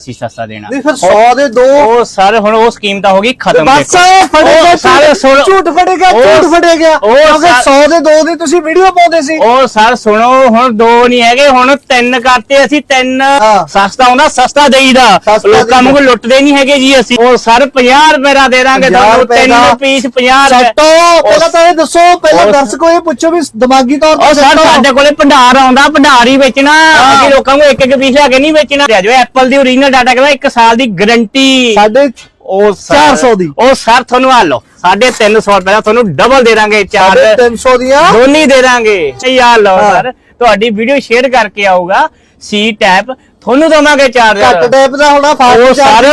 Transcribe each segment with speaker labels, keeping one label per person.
Speaker 1: ਅਸੀਂ ਸਸਤਾ ਦੇਣਾ
Speaker 2: ਨਹੀਂ ਫਿਰ 100 ਦੇ ਦੋ
Speaker 1: ਉਹ ਸਰ ਹੁਣ ਉਹ ਸਕੀਮ ਤਾਂ ਹੋ ਗਈ ਖਤਮ
Speaker 2: ਬਸ। ਫੜੇਗਾ
Speaker 1: ਸਾਰੇ ਸੁਣ
Speaker 2: ਝੂਠ ਫੜੇਗਾ ਝੂਠ ਫੜੇਗਾ ਕਿਉਂਕਿ
Speaker 1: ਸਾ-
Speaker 2: 100 ਦੇ ਦੋ ਦੀ ਤੁਸੀਂ ਵੀਡੀਓ ਪਾਉਂਦੇ ਸੀ
Speaker 1: ਉਹ ਸਰ ਸੁਣੋ ਹੁਣ ਦੋ ਨਹੀਂ ਹੈਗੇ ਹੁਣ ਤਿੰਨ ਕਰਤੇ ਅਸੀਂ ਤਿੰਨ। ਸਸਤਾ ਹੁੰਦਾ ਸਸਤਾ ਦੇਈਦਾ ਲੋਕਾਂ। ਨੂੰ ਲੁੱਟਦੇ ਨਹੀਂ ਹੈਗੇ ਜੀ ਅਸੀਂ ਉਹ ਸਰ 50 ਰੁਪਏ ਦਾ ਦੇ ਦਾਂਗੇ
Speaker 2: 50
Speaker 1: ਤੁਹਾਨੂੰ
Speaker 2: ਰੁਪਏ
Speaker 1: ਤਿੰਨ
Speaker 2: ਦਾ।
Speaker 1: ਪੀਸ 50 ਰੁਪਏ
Speaker 2: ਪਹਿਲਾਂ ਤਾਂ ਇਹ ਦੱਸੋ ਪਹਿਲਾਂ ਦਰਸ਼ਕੋ ਇਹ ਪੁੱਛੋ ਵੀ ਦਿਮਾਗੀ ਤੌਰ ਤੇ
Speaker 1: ਸਰ। ਸਾਡੇ ਕੋਲੇ ਭੰਡਾਰ ਆਉਂਦਾ ਭੰਡਾਰ ਹੀ ਵੇਚਣਾ। ਅਸੀਂ ਲੋਕਾਂ ਨੂੰ ਇੱਕ ਇੱਕ ਪੀਸ ਲਿਆ ਕੇ ਨਹੀਂ ਵੇਚਣਾ ਜੋ ਐਪਲ ਦੀ ਓਰੀਜਨਲ ਡਾਟਾ ਕਹਿੰਦਾ 1 ਸਾਲ ਦੀ ਗਾਰੰਟੀ।
Speaker 2: ਸਾਡੇ
Speaker 1: ਉਹ ਸਰ-
Speaker 2: 400 ਦੀ।
Speaker 1: ਉਹ ਸਰ ਤੁਹਾਨੂੰ ਆ ਲਓ 350 ਰੁਪਏ ਦਾ ਤੁਹਾਨੂੰ ਡਬਲ ਦੇ ਦਾਂਗੇ ਚਾਰ।
Speaker 2: 350 ਦੀਆਂ?
Speaker 1: ਦੋਨੀ ਦੇ ਦਾਂਗੇ। ਯਾਰ ਲਓ
Speaker 2: ਹਾਂ।
Speaker 1: ਸਰ ਤੁਹਾਡੀ ਵੀਡੀਓ ਸ਼ੇਅਰ ਕਰਕੇ ਆਊਗਾ ਸੀ ਟੈਪ ਤੁਹਾਨੂੰ ਦਵਾਂਗੇ
Speaker 2: ਘੱਟ
Speaker 1: ਚਾਰਜਰ
Speaker 2: ਟੈਪ ਦਾ ਹੋਣਾ
Speaker 1: ਉਹ
Speaker 2: ਫਾਸਟ
Speaker 1: ਸਰ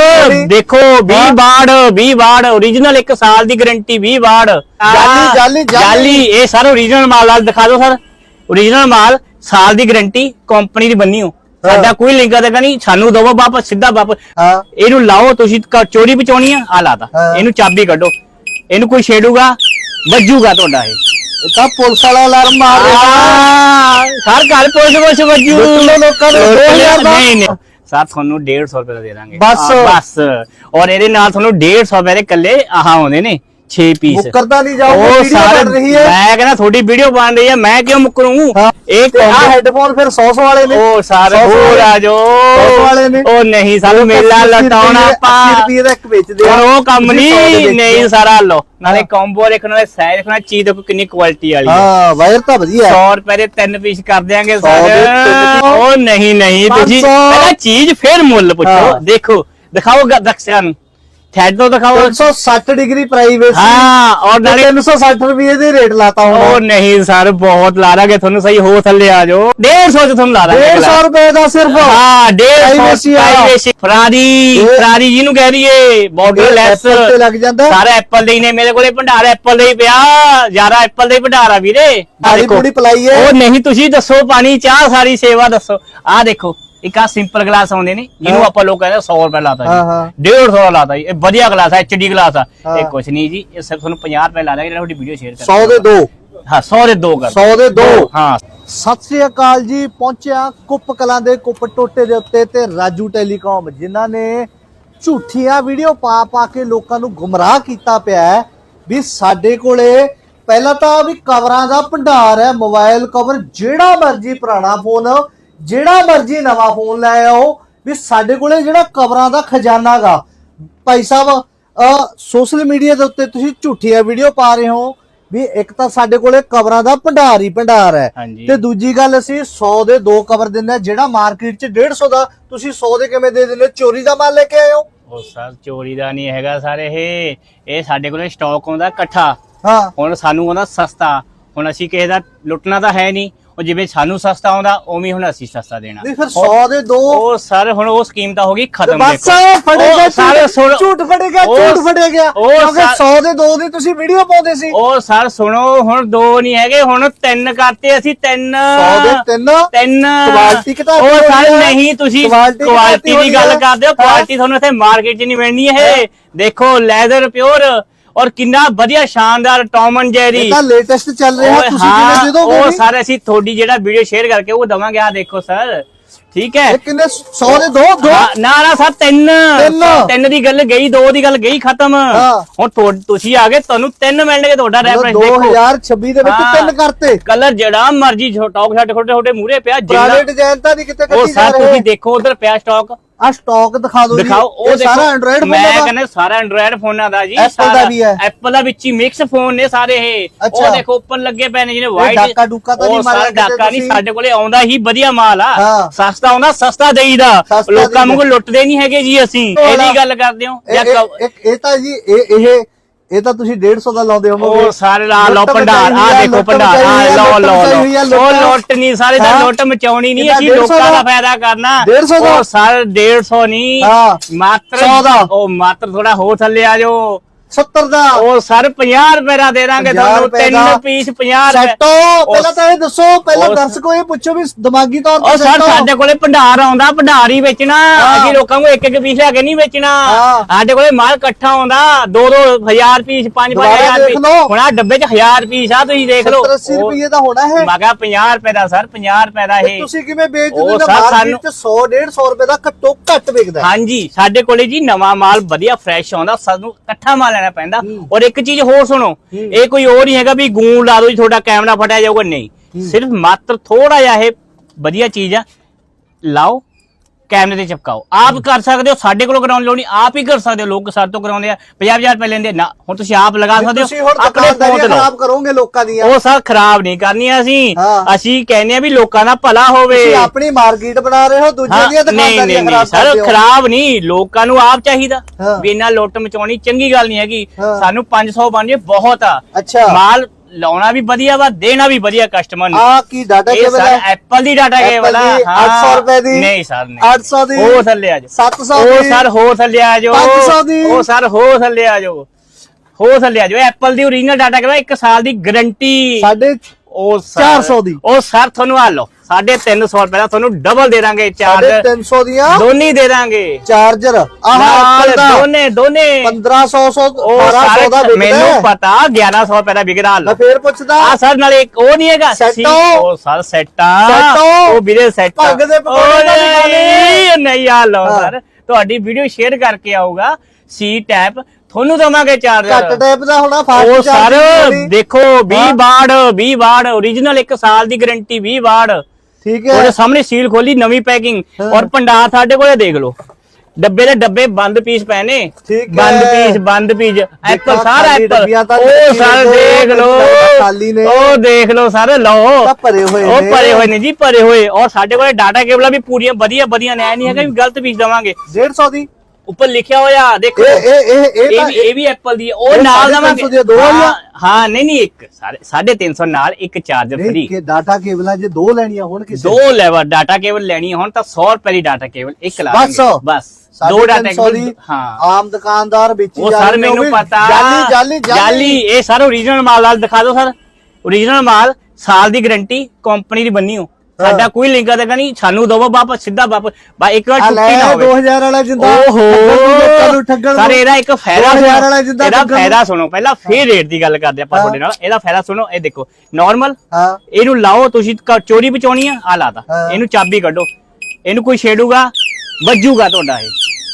Speaker 1: ਦੇਖੋ 20
Speaker 2: ਹਾਂ।
Speaker 1: ਬਾੜ 20 ਬਾੜ origignal 1 ਸਾਲ ਦੀ ਗਾਰੰਟੀ 20 ਬਾੜ।
Speaker 2: ਜਾਲੀ, ਜਾਲੀ,
Speaker 1: ਇਹ ਸਰ origignal ਮਾਲ ਨਾਲ ਦਿਖਾ ਦਿਓ ਸਰ। Origignal ਮਾਲ ਸਾਲ ਦੀ ਗਾਰੰਟੀ ਕੰਪਨੀ ਦੀ ਬੰਨੀ ਹਾਂ। ਸਾਡਾ ਕੋਈ ਲਿੰਕ ਦੇਗਾ ਨਹੀਂ ਸਾਨੂੰ ਦਵੋ ਵਾਪਸ ਸਿੱਧਾ ਵਾਪਸ।
Speaker 2: ਹਾਂ।
Speaker 1: ਇਹਨੂੰ ਲਾਓ ਤੁਸੀਂ ਕ- ਚੋਰੀ ਬਚਾਉਣੀ ਆ ਆ ਲਾਤਾ।
Speaker 2: ਹਾਂ।
Speaker 1: ਇਹਨੂੰ ਚਾਬੀ ਕੱਢੋ। ਇਹਨੂੰ ਕੋਈ ਛੇੜੂਗਾ ਵੱਜੂਗਾ ਤੁਹਾਡਾ ਇਹ।
Speaker 2: ਇਹ ਤਾਂ ਪੁਲਿਸ ਵਾਲਾ ਅਲਾਰਮ ਮਾਰ ਰਿਹਾ।
Speaker 1: ਸਰ ਘਰ ਪੁਲਿਸ ਕੋਲ ਵੱਜੂ।
Speaker 2: ਲੁੱਟ ਲਓ ਲੋਕਾਂ ਨੂੰ, ਦੋ ਹਜ਼ਾਰ ਦਾ।
Speaker 1: ਨਹੀਂ ਨਹੀਂ। ਸਰ ਤੁਹਾਨੂੰ 150 ਰੁਪਏ ਦਾ ਦੇ ਦਾਂਗੇ।
Speaker 2: ਬਸ।
Speaker 1: ਹਾਂ, ਬਸ। ਔਰ ਇਹਦੇ ਨਾਲ ਤੁਹਾਨੂੰ 150 ਰੁਪਏ ਦੇ ਕੱਲੇ ਆਹ ਆਉਂਦੇ ਨੇ। 6 ਪੀਸ
Speaker 2: ਮੁੱਕਰਦਾ ਨਹੀਂ ਜਾਊਗਾ ਵੀਡੀਓ ਬਣ ਰਹੀ ਹੈ।
Speaker 1: ਮੈਂ ਕਹਿੰਦਾ ਤੁਹਾਡੀ ਵੀਡੀਓ ਬਣ ਰਹੀ ਹੈ ਮੈਂ ਕਿਉਂ ਮੁਕਰੂੰ? ਇਹ
Speaker 2: ਆ ਹੈੱਡਫੋਨ ਫਿਰ 100 100 ਵਾਲੇ ਨੇ।
Speaker 1: ਉਹ ਸਾਰੇ ਹੋਰ ਆ ਜੋ
Speaker 2: ਵਾਲੇ ਨੇ।
Speaker 1: ਉਹ ਨਹੀਂ ਸਾਨੂੰ ਮੇਲਾ
Speaker 2: 80
Speaker 1: ਲਟਾਉਣਾ ਆਪਾਂ।
Speaker 2: 80 ਰੁਪਏ ਦਾ ਇੱਕ ਵੇਚਦੇ
Speaker 1: ਹੁਣ ਉਹ ਕੰਮ ਨਹੀਂ ਨਹੀਂ। ਸਾਰਾ ਲੋ ਨਾਲੇ। ਕੰਬੋ ਦੇਖਣਾ ਨਾਲੇ ਸਾਈਜ਼ ਦੇਖਣਾ ਚੀਜ਼ ਦੇਖੋ ਕਿੰਨੀ ਕੁਆਲਿਟੀ ਵਾਲੀ ਹੈ।
Speaker 2: ਹਾਂ ਵਾਇਰ ਤਾਂ ਵਧੀਆ ਹੈ।
Speaker 1: 100 ਰੁਪਏ ਦੇ ਤਿੰਨ ਪੀਸ ਕਰ ਦਿਆਂਗੇ
Speaker 2: ਸੌ ਦੇ ਤਿੰਨ
Speaker 1: ਸਰ। ਉਹ ਨਹੀਂ ਨਹੀਂ ਤੁਸੀਂ। ਪਹਿਲਾਂ ਚੀਜ਼ ਫਿਰ ਮੁੱਲ ਪੁੱਛੋ। ਦੇਖੋ ਦਿਖਾਓ ਦਕਸ਼ਿਆਂ ਨੂੰ। ਤੋਂ ਦਿਖਾਓ।
Speaker 2: 360 ਡਿਗਰੀ ਪ੍ਰਾਈਵੇਸੀ
Speaker 1: ਹਾਂ ਔਰ ਨਾਲੇ
Speaker 2: 360 ਰੁਪਏ ਦੇ ਰੇਟ ਲਾਤਾ
Speaker 1: ਉਹ
Speaker 2: ਹੁਣ
Speaker 1: ਨਹੀਂ ਸਰ ਬਹੁਤ ਲਾ ਦਾਂਗੇ ਤੁਹਾਨੂੰ ਸਹੀ ਹੋ ਥੱਲੇ ਆ ਜਾਓ। 150 ਚ ਤੁਹਾਨੂੰ ਲਾ ਦਾਂਗੇ
Speaker 2: 150 ਰੁਪਏ ਦਾ ਸਿਰਫ।
Speaker 1: ਹਾਂ 150
Speaker 2: Privacy ਵਾਲਾ।
Speaker 1: ਪ੍ਰਾਈਵੇਸੀ ਫਰਾਰੀ ਫਰਾਰੀ ਜਿਹਨੂੰ ਕਹਿ ਦਈਏ ਬਾਰਡਰ ਲੈਸ
Speaker 2: ਤੇ ਲੱਗ ਜਾਂਦਾ।
Speaker 1: ਸਾਰਾ ਐਪਲ ਦੇ ਹੀ ਨੇ ਮੇਰੇ ਕੋਲੇ ਭੰਡਾਰ ਐਪਲ ਦੇ ਹੀ ਪਿਆ। ਯਾਰਾ ਐਪਲ ਦੇ ਭੰਡਾਰ ਆ ਵੀਰੇ। ਦੇਖੋ।
Speaker 2: ਪੂਰੀ ਪਲਾਈ ਹੈ।
Speaker 1: ਉਹ ਨਹੀਂ ਤੁਸੀਂ ਦੱਸੋ ਪਾਣੀ ਚਾਹ ਸਾਰੀ ਸੇਵਾ ਦੱਸੋ। ਆਹ ਦੇਖੋ। ਇੱਕ ਆ ਸਿੰਪਲ ਗਲਾਸ ਆਉਂਦੇ ਨੇ ਜਿਹਨੂੰ
Speaker 2: ਹਾਂ।
Speaker 1: ਆਪਾਂ ਲੋਕ ਕਹਿੰਦੇ 100 ਰੁਪਏ ਲਾਤਾ। ਜੀ। 150 ਦਾ ਲਾਤਾ ਜੀ ਇਹ ਵਧੀਆ ਗਲਾਸ ਹੈ ਐਚਡੀ ਗਲਾਸ ਆ। ਇਹ ਕੁਛ ਨਹੀਂ ਜੀ ਇਹ ਸਿਰਫ ਤੁਹਾਨੂੰ 50 ਰੁਪਏ ਲਾ ਜਿਹੜਾ ਤੁਹਾਡੀ ਵੀਡੀਓ ਸ਼ੇਅਰ ਕਰ
Speaker 2: 100 ਦੇ ਦੋ।
Speaker 1: ਹਾਂ 100 ਦੇ ਦੋ ਕਰ।
Speaker 2: 100 ਦੇ ਦੋ।
Speaker 1: ਹਾਂ।
Speaker 2: ਸਤਿ ਸ੍ਰੀ ਅਕਾਲ ਜੀ ਪਹੁੰਚਿਆ ਕੁੱਪ ਕਲਾਂ ਦੇ ਕੁੱਪ ਟੋਟੇ ਦੇ ਉੱਤੇ ਤੇ ਰਾਜੂ ਟੈਲੀਕਾਮ ਜਿਨ੍ਹਾਂ ਨੇ ਝੂਠੀਆਂ ਵੀਡੀਓ ਪਾ ਪਾ ਕੇ ਲੋਕਾਂ ਨੂੰ ਗੁੰਮਰਾਹ ਕੀਤਾ ਪਿਆ ਹੈ ਵੀ ਸਾਡੇ ਕੋਲੇ ਪਹਿਲਾਂ ਤਾਂ ਵੀ ਕਵਰਾਂ ਦਾ ਭੰਡਾਰ ਹੈ ਮੋਬਾਈਲ ਕਵਰ ਜਿਹੜਾ ਮਰਜ਼ੀ ਪੁਰਾਣਾ ਫੋਨ ਜਿਹੜਾ ਮਰਜ਼ੀ ਨਵਾਂ ਫੋਨ ਲੈ ਆਓ ਵੀ ਸਾਡੇ ਕੋਲੇ ਜਿਹੜਾ ਕਵਰਾਂ ਦਾ ਖਜ਼ਾਨਾ ਗਾ। ਭਾਈ ਸਾਹਿਬ ਸੋਸ਼ਲ ਮੀਡੀਆ ਦੇ ਉੱਤੇ ਤੁਸੀਂ ਝੂਠੀਆਂ ਵੀਡੀਓ ਪਾ ਰਹੇ ਹੋ ਵੀ ਇੱਕ ਤਾਂ ਸਾਡੇ ਕੋਲੇ ਕਵਰਾਂ ਦਾ ਭੰਡਾਰ ਹੀ ਭੰਡਾਰ ਹੈ। ਤੇ ਦੂਜੀ ਗੱਲ ਅਸੀਂ 100 ਦੇ ਦੋ ਕਵਰ ਦਿੰਦੇ ਜਿਹੜਾ ਮਾਰਕੀਟ 'ਚ 150 ਦਾ ਤੁਸੀਂ 100 ਦੇ ਕਿਵੇਂ ਦੇ ਦਿੰਦੇ ਹੋ? ਚੋਰੀ ਦਾ ਮਾਲ ਲੈ ਕੇ ਆਏ ਹੋ।
Speaker 1: ਉਹ ਸਰ ਚੋਰੀ ਦਾ ਨਹੀਂ ਹੈਗਾ ਸਰ ਇਹ। ਇਹ ਸਾਡੇ ਕੋਲੇ ਸਟਾਕ ਆਉਂਦਾ ਇਕੱਠਾ।
Speaker 2: ਹਾਂ।
Speaker 1: ਹੁਣ ਸਾਨੂੰ ਆਉਂਦਾ ਸਸਤਾ। ਹੁਣ ਅਸੀਂ ਕਿਸੇ ਦਾ ਲੁੱਟਣਾ ਤਾਂ ਹੈ ਨਹੀਂ। ਉਹ ਜਿਵੇਂ ਸਾਨੂੰ ਸਸਤਾ ਆਉਂਦਾ ਉਵੇਂ ਹੁਣ ਅਸੀਂ ਸਸਤਾ ਦੇਣਾ
Speaker 2: ਨਹੀਂ ਫਿਰ 100 ਦੇ ਦੋ
Speaker 1: ਉਹ ਸਰ ਹੁਣ ਉਹ ਸਕੀਮ ਤਾਂ ਹੋ ਗਈ ਖਤਮ
Speaker 2: ਬਸ
Speaker 1: ਦੇਖੋ।
Speaker 2: ਫੜੇਗਾ
Speaker 1: ਉਹ ਸਾਰੇ ਸੁਣ
Speaker 2: ਝੂਠ ਫੜੇਗਾ
Speaker 1: ਉਹ-
Speaker 2: ਝੂਠ ਫੜੇਗਾ
Speaker 1: ਉਹ
Speaker 2: ਕਿਉਂਕਿ
Speaker 1: ਸਾ-
Speaker 2: 100 ਦੇ ਦੋ ਦੀ ਤੁਸੀਂ ਵੀਡੀਓ ਪਾਉਂਦੇ ਸੀ
Speaker 1: ਉਹ ਸਰ ਸੁਣੋ ਹੁਣ ਦੋ ਨਹੀਂ ਹੈਗੇ ਹੁਣ ਤਿੰਨ ਕਰਤੇ ਅਸੀਂ ਤਿੰਨ
Speaker 2: 100 ਦੇ ਤਿੰਨ
Speaker 1: ਤਿੰਨ
Speaker 2: ਕੁਆਲਿਟੀ ਘਟਾਤੀ
Speaker 1: ਉਹ
Speaker 2: ਹੋਈ
Speaker 1: ਸਰ
Speaker 2: ਹੈ।
Speaker 1: ਨਹੀਂ ਤੁਸੀਂ
Speaker 2: ਕੁਆਲਿਟੀ
Speaker 1: ਕੁਆਲਿਟੀ
Speaker 2: ਘਟਾਤੀ
Speaker 1: ਦੀ ਗੱਲ
Speaker 2: ਹੋਈ ਹੈ।
Speaker 1: ਕਰਦੇ ਹੋ
Speaker 2: ਹਾਂ।
Speaker 1: ਕੁਆਲਿਟੀ ਤੁਹਾਨੂੰ ਇੱਥੇ ਮਾਰਕੀਟ 'ਚ ਨਹੀਂ ਮਿਲਣੀ ਇਹ ਦੇਖੋ ਲੈਦਰ ਪਿਓਰ ਔਰ ਕਿੰਨਾ ਵਧੀਆ ਸ਼ਾਨਦਾਰ ਟੌਮ ਐਂਡ ਜੈਰੀ।
Speaker 2: ਇਹ ਤਾਂ ਲੇਟੈਸਟ ਚੱਲ ਰਿਹਾ ਤੁਸੀਂ ਕਿਵੇਂ ਦੇ ਦੋਗੇ
Speaker 1: ਉਹ? ਸਾਰੇ ਅਸੀਂ ਤੁਹਾਡੀ ਜਿਹੜਾ ਵੀਡੀਓ ਸ਼ੇਅਰ ਕਰਕੇ ਉਹ ਦਵਾਂਗੇ ਆ ਦੇਖੋ ਸਰ। ਠੀਕ ਹੈ?
Speaker 2: ਕਿੰਨੇ 100 ਦੇ ਦੋ ਦੋ?
Speaker 1: ਨਾ ਨਾ ਸਰ ਤਿੰਨ।
Speaker 2: ਤਿੰਨ।
Speaker 1: ਦੀ ਗੱਲ ਗਈ ਦੋ ਦੀ ਗੱਲ ਗਈ ਖਤਮ।
Speaker 2: ਹਾਂ।
Speaker 1: ਹੁਣ ਤੁਸੀਂ ਆ ਗਏ ਤੁਹਾਨੂੰ ਤਿੰਨ ਮਿਲਣਗੇ ਤੁਹਾਡਾ ਰੈਫਰੈਂਸ ਦੇਖੋ।
Speaker 2: 2026 ਦੇ ਵਿੱਚ। ਤਿੰਨ ਕਰਤੇ।
Speaker 1: ਕਲਰ ਜਿਹੜਾ ਮਰਜ਼ੀ ਸਟਾਕ ਸਾਡੇ ਛੋਟੇ ਛੋਟੇ ਮੂਰੇ ਪਿਆ
Speaker 2: ਪੁਰਾਣੇ
Speaker 1: ਜਿੰਨਾ
Speaker 2: ਡਿਜ਼ਾਈਨ ਤਾਂ ਨਹੀਂ ਕਿਤੇ
Speaker 1: ਉਹ
Speaker 2: ਕੱਢੀ ਜਾ
Speaker 1: ਸਰ ਤੁਸੀਂ
Speaker 2: ਰਹੇ
Speaker 1: ਦੇਖੋ ਉਧਰ ਪਿਆ ਸਟਾਕ
Speaker 2: ਆ ਸਟਾਕ ਦਿਖਾ ਦਿਓ ਜੀ
Speaker 1: ਦਿਖਾਓ ਉਹ
Speaker 2: ਸਾਰਾ ਐਂਡਰੋਇਡ
Speaker 1: ਮੈਂ
Speaker 2: ਫੋਨ ਦਾ
Speaker 1: ਕਹਿੰਦਾ ਸਾਰਾ ਐਂਡਰੋਇਡ ਫੋਨਾਂ ਦਾ ਜੀ
Speaker 2: Apple ਦਾ ਵੀ ਹੈ।
Speaker 1: ਐਪਲ ਦਾ ਵਿੱਚ ਹੀ ਮਿਕਸ ਫੋਨ ਨੇ ਸਾਰੇ ਇਹ। ਉਹ ਦੇਖੋ ਉੱਪਰ ਲੱਗੇ ਪਏ ਨੇ ਜਿਹਨੇ ਵਾਈਟ
Speaker 2: ਡਾਕਾ ਡੂਕਾ ਤਾਂ ਨਹੀਂ ਮਾਰਿਆ
Speaker 1: ਡਾਕਾ ਨਹੀਂ? ਸਾਡੇ ਕੋਲੇ ਆਉਂਦਾ ਹੀ ਵਧੀਆ ਮਾਲ ਆ। ਸਸਤਾ ਆਉਂਦਾ ਸਸਤਾ ਦੇਈਦਾ ਲੋਕਾਂ। ਨੂੰ ਲੁੱਟਦੇ ਨਹੀਂ ਹੈਗੇ ਜੀ ਅਸੀਂ ਇਹਦੀ ਗੱਲ ਕਰਦੇ ਹੋ
Speaker 2: ਇਹ ਤਾਂ ਜੀ ਇਹ ਇਹ ਇਹ ਤਾਂ ਤੁਸੀਂ 150 ਦਾ ਲਾਉਂਦੇ ਹੋਵੋਗੇ
Speaker 1: ਉਹ ਸਾਰੇ ਲਾ ਲਓ ਭੰਡਾਰ ਆ ਦੇਖੋ ਭੰਡਾਰ ਆ ਲਓ ਲਓ ਉਹ
Speaker 2: ਲੁੱਟ।
Speaker 1: ਨਹੀਂ ਸਾਰੇ
Speaker 2: ਹਾਂ।
Speaker 1: ਲੁੱਟ ਮਚਾਉਣੀ ਨਹੀਂ ਅਸੀਂ
Speaker 2: 150
Speaker 1: ਲੋਕਾਂ ਦਾ
Speaker 2: ਦਾ?
Speaker 1: ਫਾਇਦਾ ਕਰਨਾ
Speaker 2: 150 ਦਾ?
Speaker 1: ਉਹ ਸਰ 150 ਨਹੀਂ
Speaker 2: ਹਾਂ।
Speaker 1: ਮਾਤਰ
Speaker 2: 100 ਦਾ।
Speaker 1: ਉਹ ਮਾਤਰ ਥੋੜਾ ਹੋ ਥੱਲੇ ਆ ਜਾਓ
Speaker 2: 70 ਦਾ।
Speaker 1: ਉਹ ਸਰ 50 ਰੁਪਏ ਦਾ ਦੇ ਦਾਂਗੇ
Speaker 2: 50
Speaker 1: ਤੁਹਾਨੂੰ ਤਿੰਨ। ਪੀਸ 50 ਰੁਪਏ।
Speaker 2: ਸੈਟੋ ਪਹਿਲਾਂ ਤਾਂ ਇਹ ਦੱਸੋ ਪਹਿਲਾਂ ਦਰਸ਼ਕੋ ਇਹ ਪੁੱਛੋ ਵੀ ਦਿਮਾਗੀ ਤੌਰ ਤੇ
Speaker 1: ਸਰ ਸਾਡੇ ਕੋਲੇ ਭੰਡਾਰ ਆਉਂਦਾ ਭੰਡਾਰ ਹੀ ਵੇਚਣਾ। ਅਸੀਂ ਲੋਕਾਂ ਨੂੰ ਇੱਕ ਇੱਕ ਪੀਸ ਲਿਆ ਕੇ ਨਹੀਂ ਵੇਚਣਾ। ਸਾਡੇ ਕੋਲੇ ਮਾਲ ਇਕੱਠਾ ਆਉਂਦਾ 2 ਹਜ਼ਾਰ ਪੀਸ 5
Speaker 2: ਦੁਬਾਰਾ
Speaker 1: 5000
Speaker 2: ਦੇਖ
Speaker 1: ਪੀਸ।
Speaker 2: ਲਓ।
Speaker 1: ਹੁਣ ਆ ਡੱਬੇ 'ਚ 1000 ਪੀਸ ਆ ਤੁਸੀਂ ਦੇਖ ਲਓ।
Speaker 2: 70 80
Speaker 1: ਉਹ-
Speaker 2: ਰੁਪਏ ਦਾ ਹੋਣਾ ਹੈ
Speaker 1: ਮੈਂ ਕਿਹਾ 50 ਰੁਪਏ ਦਾ ਸਰ 50 ਰੁਪਏ ਦਾ ਇਹ।
Speaker 2: ਤੁਸੀਂ ਕਿਵੇਂ ਵੇਚਦੇ ਹੋ?
Speaker 1: ਸਰ
Speaker 2: ਮਾਰਕੀਟ
Speaker 1: ਸਾਨੂੰ-
Speaker 2: ਚ 100 150 ਰੁਪਏ ਦਾ ਘੱਟੋ ਘੱਟ ਵਿਕਦਾ ਹੈ।
Speaker 1: ਹਾਂਜੀ ਸਾਡੇ ਕੋਲੇ ਜੀ ਨਵਾਂ ਮਾਲ ਵਧੀਆ ਫਰੈਸ਼ ਆਉਂਦਾ। ਸਾਨੂੰ ਇਕੱਠਾ ਮਾਲ ਲੈਣਾ ਪੈਂਦਾ। ਔਰ ਇੱਕ ਚੀਜ਼ ਹੋਰ ਸੁਣੋ ਇਹ ਕੋਈ ਹੋਰ ਨਹੀਂ ਹੈਗਾ ਵੀ ਗੂੰ ਲਾ ਦੋ ਜੀ ਤੁਹਾਡਾ ਕੈਮਰਾ ਫਟਿਆ ਜਾਊਗਾ। ਨਹੀਂ। ਸਿਰਫ ਮਾਤਰ ਥੋੜਾ ਜਿਹਾ ਇਹ ਵਧੀਆ ਚੀਜ਼ ਆ। ਲਾਓ। ਕੈਮਰੇ ਤੇ ਚਿਪਕਾਓ। ਆਪ ਕਰ ਸਕਦੇ ਹੋ ਸਾਡੇ ਕੋਲੋਂ ਕਰਾਉਣ ਨਹੀਂ ਆਪ ਹੀ ਕਰ ਸਕਦੇ ਹੋ ਲੋਕ ਸਾਡੇ ਤੋਂ ਕਰਾਉਂਦੇ ਆ 50000 ਰੁਪਏ ਲੈਂਦੇ। ਨਾ ਹੁਣ ਤੁਸੀਂ ਆਪ ਲਗਾ ਸਕਦੇ
Speaker 2: ਤੁਸੀਂ
Speaker 1: ਹੋ
Speaker 2: ਹੁਣ
Speaker 1: ਆਪਣੇ ਫੋਨ ਤੇ
Speaker 2: ਖਰਾਬ ਕਰੋਗੇ ਲੋਕਾਂ ਦੀਆਂ।
Speaker 1: ਉਹ ਸਰ ਖਰਾਬ ਨਹੀਂ ਕਰਨੀਆਂ ਅਸੀਂ। ਅਸੀਂ ਕਹਿੰਦੇ ਆ ਵੀ ਲੋਕਾਂ ਦਾ ਭਲਾ ਹੋਵੇ।
Speaker 2: ਤੁਸੀਂ ਆਪਣੀ ਮਾਰਕੀਟ ਬਣਾ ਰਹੇ ਹੋ ਦੂਜੇ ਦੀਆਂ ਦੁਕਾਨਦਾਰੀਆਂ ਖਰਾਬ
Speaker 1: ਸਰ
Speaker 2: ਕਰਦੇ ਹੋ।
Speaker 1: ਖਰਾਬ ਨਹੀਂ ਲੋਕਾਂ ਨੂੰ ਆਪ ਚਾਹੀਦਾ। ਵੀ ਇਹਨਾਂ ਲੁੱਟ ਮਚਾਉਣੀ ਚੰਗੀ ਗੱਲ ਨਹੀਂ ਹੈਗੀ। ਸਾਨੂੰ 500 ਬਣ ਜੇ ਬਹੁਤ ਆ।
Speaker 2: ਅੱਛਾ।
Speaker 1: ਮਾਲ ਲਾਉਣਾ ਵੀ ਵਧੀਆ ਵਾ ਦੇਣਾ ਵੀ ਵਧੀਆ ਕਸਟਮਰ ਨੂੰ।
Speaker 2: ਆ ਕੀ ਡਾਟਾ
Speaker 1: ਇਹ
Speaker 2: ਕੇਬਲ
Speaker 1: ਸਰ
Speaker 2: ਹੈ?
Speaker 1: ਐਪਲ ਦੀ ਡਾਟਾ ਕੇਬਲ ਹਾਂ।
Speaker 2: 800 ਰੁਪਏ ਦੀ?
Speaker 1: ਨਹੀਂ ਸਰ ਨਹੀਂ।
Speaker 2: 800 ਦੀ?
Speaker 1: ਉਹ ਥੱਲੇ ਆ ਜਾਓ।
Speaker 2: 700
Speaker 1: ਉਹ
Speaker 2: ਦੀ?
Speaker 1: ਸਰ ਹੋ ਥੱਲੇ ਆ ਜਾਓ।
Speaker 2: 500 ਦੀ।
Speaker 1: ਉਹ ਸਰ ਹੋ ਥੱਲੇ ਆ ਜਾਓ। ਹੋ ਥੱਲੇ ਆ ਜਾਓ। ਐਪਲ ਦੀ ਓਰੀਜਨਲ ਡਾਟਾ ਕੇਬਲ ਇੱਕ ਸਾਲ ਦੀ ਗਾਰੰਟੀ
Speaker 2: ਸਾਡੇ
Speaker 1: ਉਹ ਸਰ-
Speaker 2: 400 ਦੀ।
Speaker 1: ਉਹ ਸਰ ਤੁਹਾਨੂੰ ਆ ਲਓ। 350 ਰੁਪਏ ਦਾ ਤੁਹਾਨੂੰ ਡਬਲ ਦੇ ਦਾਂਗੇ ਚਾਰਜ
Speaker 2: 350 ਦੀਆਂ?
Speaker 1: ਦੋਨੀ ਦੇ ਦਾਂਗੇ।
Speaker 2: ਚਾਰਜਰ। ਆਹ
Speaker 1: ਨਾਲ
Speaker 2: ਦਾ
Speaker 1: ਦੋਨੇ ਦੋਨੇ।
Speaker 2: 1500
Speaker 1: ਉਹ
Speaker 2: 1800 ਦਾ
Speaker 1: ਸਾਰੇ
Speaker 2: ਵਿਕਦਾ
Speaker 1: ਮੈਨੂੰ
Speaker 2: ਹੈ।
Speaker 1: ਪਤਾ 1100 ਰੁਪਏ ਦਾ ਵਿਕਦਾ।
Speaker 2: ਮੈਂ
Speaker 1: ਲਓ
Speaker 2: ਫੇਰ ਪੁੱਛਦਾ।
Speaker 1: ਆ ਸਰ ਨਾਲ ਇੱਕ ਉਹ ਨਹੀਂ ਹੈਗਾ।
Speaker 2: ਸੈੱਟੋ।
Speaker 1: ਸੀ- ਉਹ ਸਰ ਸੈੱਟਾ
Speaker 2: ਸੈੱਟੋ।
Speaker 1: ਉਹ ਵੀਰੇ ਸੈੱਟਾ
Speaker 2: ਭੰਗ ਦੇ ਪਕੌੜੇ ਦਾ ਵੀ ਖਾ ਲਏ।
Speaker 1: ਨਹੀਂ, ਨਹੀਂ ਆ ਲਓ
Speaker 2: ਹਾਂ।
Speaker 1: ਸਰ। ਤੁਹਾਡੀ ਵੀਡੀਓ ਸ਼ੇਅਰ ਕਰਕੇ ਆਊਗਾ। ਸੀ ਟੈਪ ਤੁਹਾਨੂੰ ਦਵਾਂਗੇ
Speaker 2: ਘੱਟ
Speaker 1: ਚਾਰਜਰ
Speaker 2: ਟੈਪ ਦਾ ਹੋਣਾ
Speaker 1: ਉਹ
Speaker 2: ਫਾਸਟ
Speaker 1: ਸਰ
Speaker 2: ਚਾਰਜਿੰਗ
Speaker 1: ਦੇਖੋ 20
Speaker 2: ਹਾਂ।
Speaker 1: ਬਾੜ 20 ਬਾੜ origignal 1 ਸਾਲ ਦੀ ਗਾਰੰਟੀ 20 ਬਾੜ
Speaker 2: ਠੀਕ
Speaker 1: ਉਹਦੇ
Speaker 2: ਹੈ
Speaker 1: ਸਾਹਮਣੇ ਸੀਲ ਖੋਲੀ ਨਵੀਂ ਪੈਕਿੰਗ। ਔਰ ਭੰਡਾਰ ਸਾਡੇ ਕੋਲੇ ਦੇਖ ਲਓ। ਡੱਬੇ ਦੇ ਡੱਬੇ ਬੰਦ ਪੀਸ ਪਏ ਨੇ। ਬੰਦ। ਪੀਸ ਬੰਦ ਪੀਸ ਐਪਲ ਸਾਰਾ ਐਪਲ ਉਹ ਸਰ ਦੇਖ
Speaker 2: ਨੇ।
Speaker 1: ਉਹ ਦੇਖ ਲਓ ਸਰ ਲਓ।
Speaker 2: ਭਰੇ ਹੋਏ
Speaker 1: ਉਹ
Speaker 2: ਨੇ।
Speaker 1: ਭਰੇ ਹੋਏ ਨੇ ਜੀ ਭਰੇ ਹੋਏ। ਔਰ ਸਾਡੇ ਕੋਲੇ ਡਾਟਾ ਕੇਬਲਾਂ ਵੀ ਪੂਰੀਆਂ ਵਧੀਆ ਵਧੀਆ ਨੇ। ਐ ਨਹੀਂ ਹੈਗਾ ਵੀ ਗਲਤ ਪੀਸ ਦਵਾਂਗੇ।
Speaker 2: 150 ਦੀ।
Speaker 1: ਉੱਪਰ ਲਿਖਿਆ ਹੋਇਆ ਦੇਖੋ।
Speaker 2: ਇਹ ਇਹ ਇਹ ਇਹ
Speaker 1: ਇਹ
Speaker 2: ਤਾਂ
Speaker 1: ਵੀ ਇਹ ਵੀ ਐਪਲ ਦੀ ਹੈ। ਉਹ
Speaker 2: ਇਹ
Speaker 1: ਨਾਲ
Speaker 2: 350
Speaker 1: ਦਵਾਂਗੇ।
Speaker 2: ਦੀਆਂ ਦੋ
Speaker 1: ਹਾਂ? ਹਾਂ ਨਹੀਂ ਨਹੀਂ ਇੱਕ। ਸਾਰੇ 350 ਨਾਲ ਇੱਕ ਚਾਰਜਰ ਫ੍ਰੀ
Speaker 2: ਕਿ ਡਾਟਾ ਕੇਬਲਾਂ ਜੇ ਦੋ ਲੈਣੀਆਂ ਹੋਣ ਕਿਸੇ
Speaker 1: ਦੋ ਲੈਵਲ ਡਾਟਾ ਕੇਬਲ ਲੈਣੀ ਹੋਣ ਤਾਂ 100 ਰੁਪਏ ਦੀ ਡਾਟਾ ਕੇਬਲ ਇੱਕ ਲਾ
Speaker 2: ਬਸ?
Speaker 1: ਦਾਂਗੇ। ਬਸ। ਦੋ ਡਾਟਾ
Speaker 2: 350
Speaker 1: ਕੇਬਲ ਹਾਂ।
Speaker 2: ਆਮ ਦੁਕਾਨਦਾਰ ਵੇਚੀ
Speaker 1: ਉਹ ਸਰ ਮੈਨੂੰ ਪਤਾ।
Speaker 2: ਜਾਲੀ ਜਾਲੀ
Speaker 1: ਜਾਲੀ। ਇਹ ਸਰ ਓਰੀਜਨਲ ਮਾਲ ਨਾਲ ਦਿਖਾ ਦਿਓ ਸਰ। ਓਰੀਜਨਲ ਮਾਲ ਸਾਲ ਦੀ ਗਾਰੰਟੀ ਕੰਪਨੀ ਦੀ ਬੰਨੀ ਹੋ
Speaker 2: ਹਾਂ।
Speaker 1: ਸਾਡਾ ਕੋਈ ਲਿੰਕ ਦੇਗਾ ਨਹੀਂ ਸਾਨੂੰ ਦਵੋ ਵਾਪਸ ਸਿੱਧਾ ਵਾਪਸ। ਬਾ ਇੱਕ ਵਾਰ ਛੁੱਟੀ ਨਾ ਹੋਵੇ।
Speaker 2: 2000 ਵਾਲਾ ਜਿੰਦਾ।
Speaker 1: ਓਹੋ।
Speaker 2: ਲੋਕਾਂ ਨੂੰ ਠੱਗਣ
Speaker 1: ਸਰ। ਇਹਦਾ ਇੱਕ ਫਾਇਦਾ
Speaker 2: 2000 ਵਾਲਾ
Speaker 1: ਸੁਣੋ
Speaker 2: ਜਿੱਦਾਂ
Speaker 1: ਇਹਦਾ। ਫਾਇਦਾ ਸੁਣੋ ਪਹਿਲਾਂ ਫੇਰ ਰੇਟ ਦੀ ਗੱਲ ਕਰਦੇ ਆਪਾਂ। ਤੁਹਾਡੇ ਨਾਲ। ਇਹਦਾ ਫਾਇਦਾ ਸੁਣੋ ਇਹ ਦੇਖੋ ਨਾਰਮਲ
Speaker 2: ਹਾਂ।
Speaker 1: ਇਹਨੂੰ ਲਾਓ ਤੁਸੀਂ ਚੋਰੀ ਬਚਾਉਣੀ ਆ ਆ ਲਾਤਾ। ਇਹਨੂੰ ਚਾਬੀ ਕੱਢੋ। ਇਹਨੂੰ ਕੋਈ ਛੇੜੂਗਾ ਵੱਜੂਗਾ ਤੁਹਾਡਾ ਇਹ।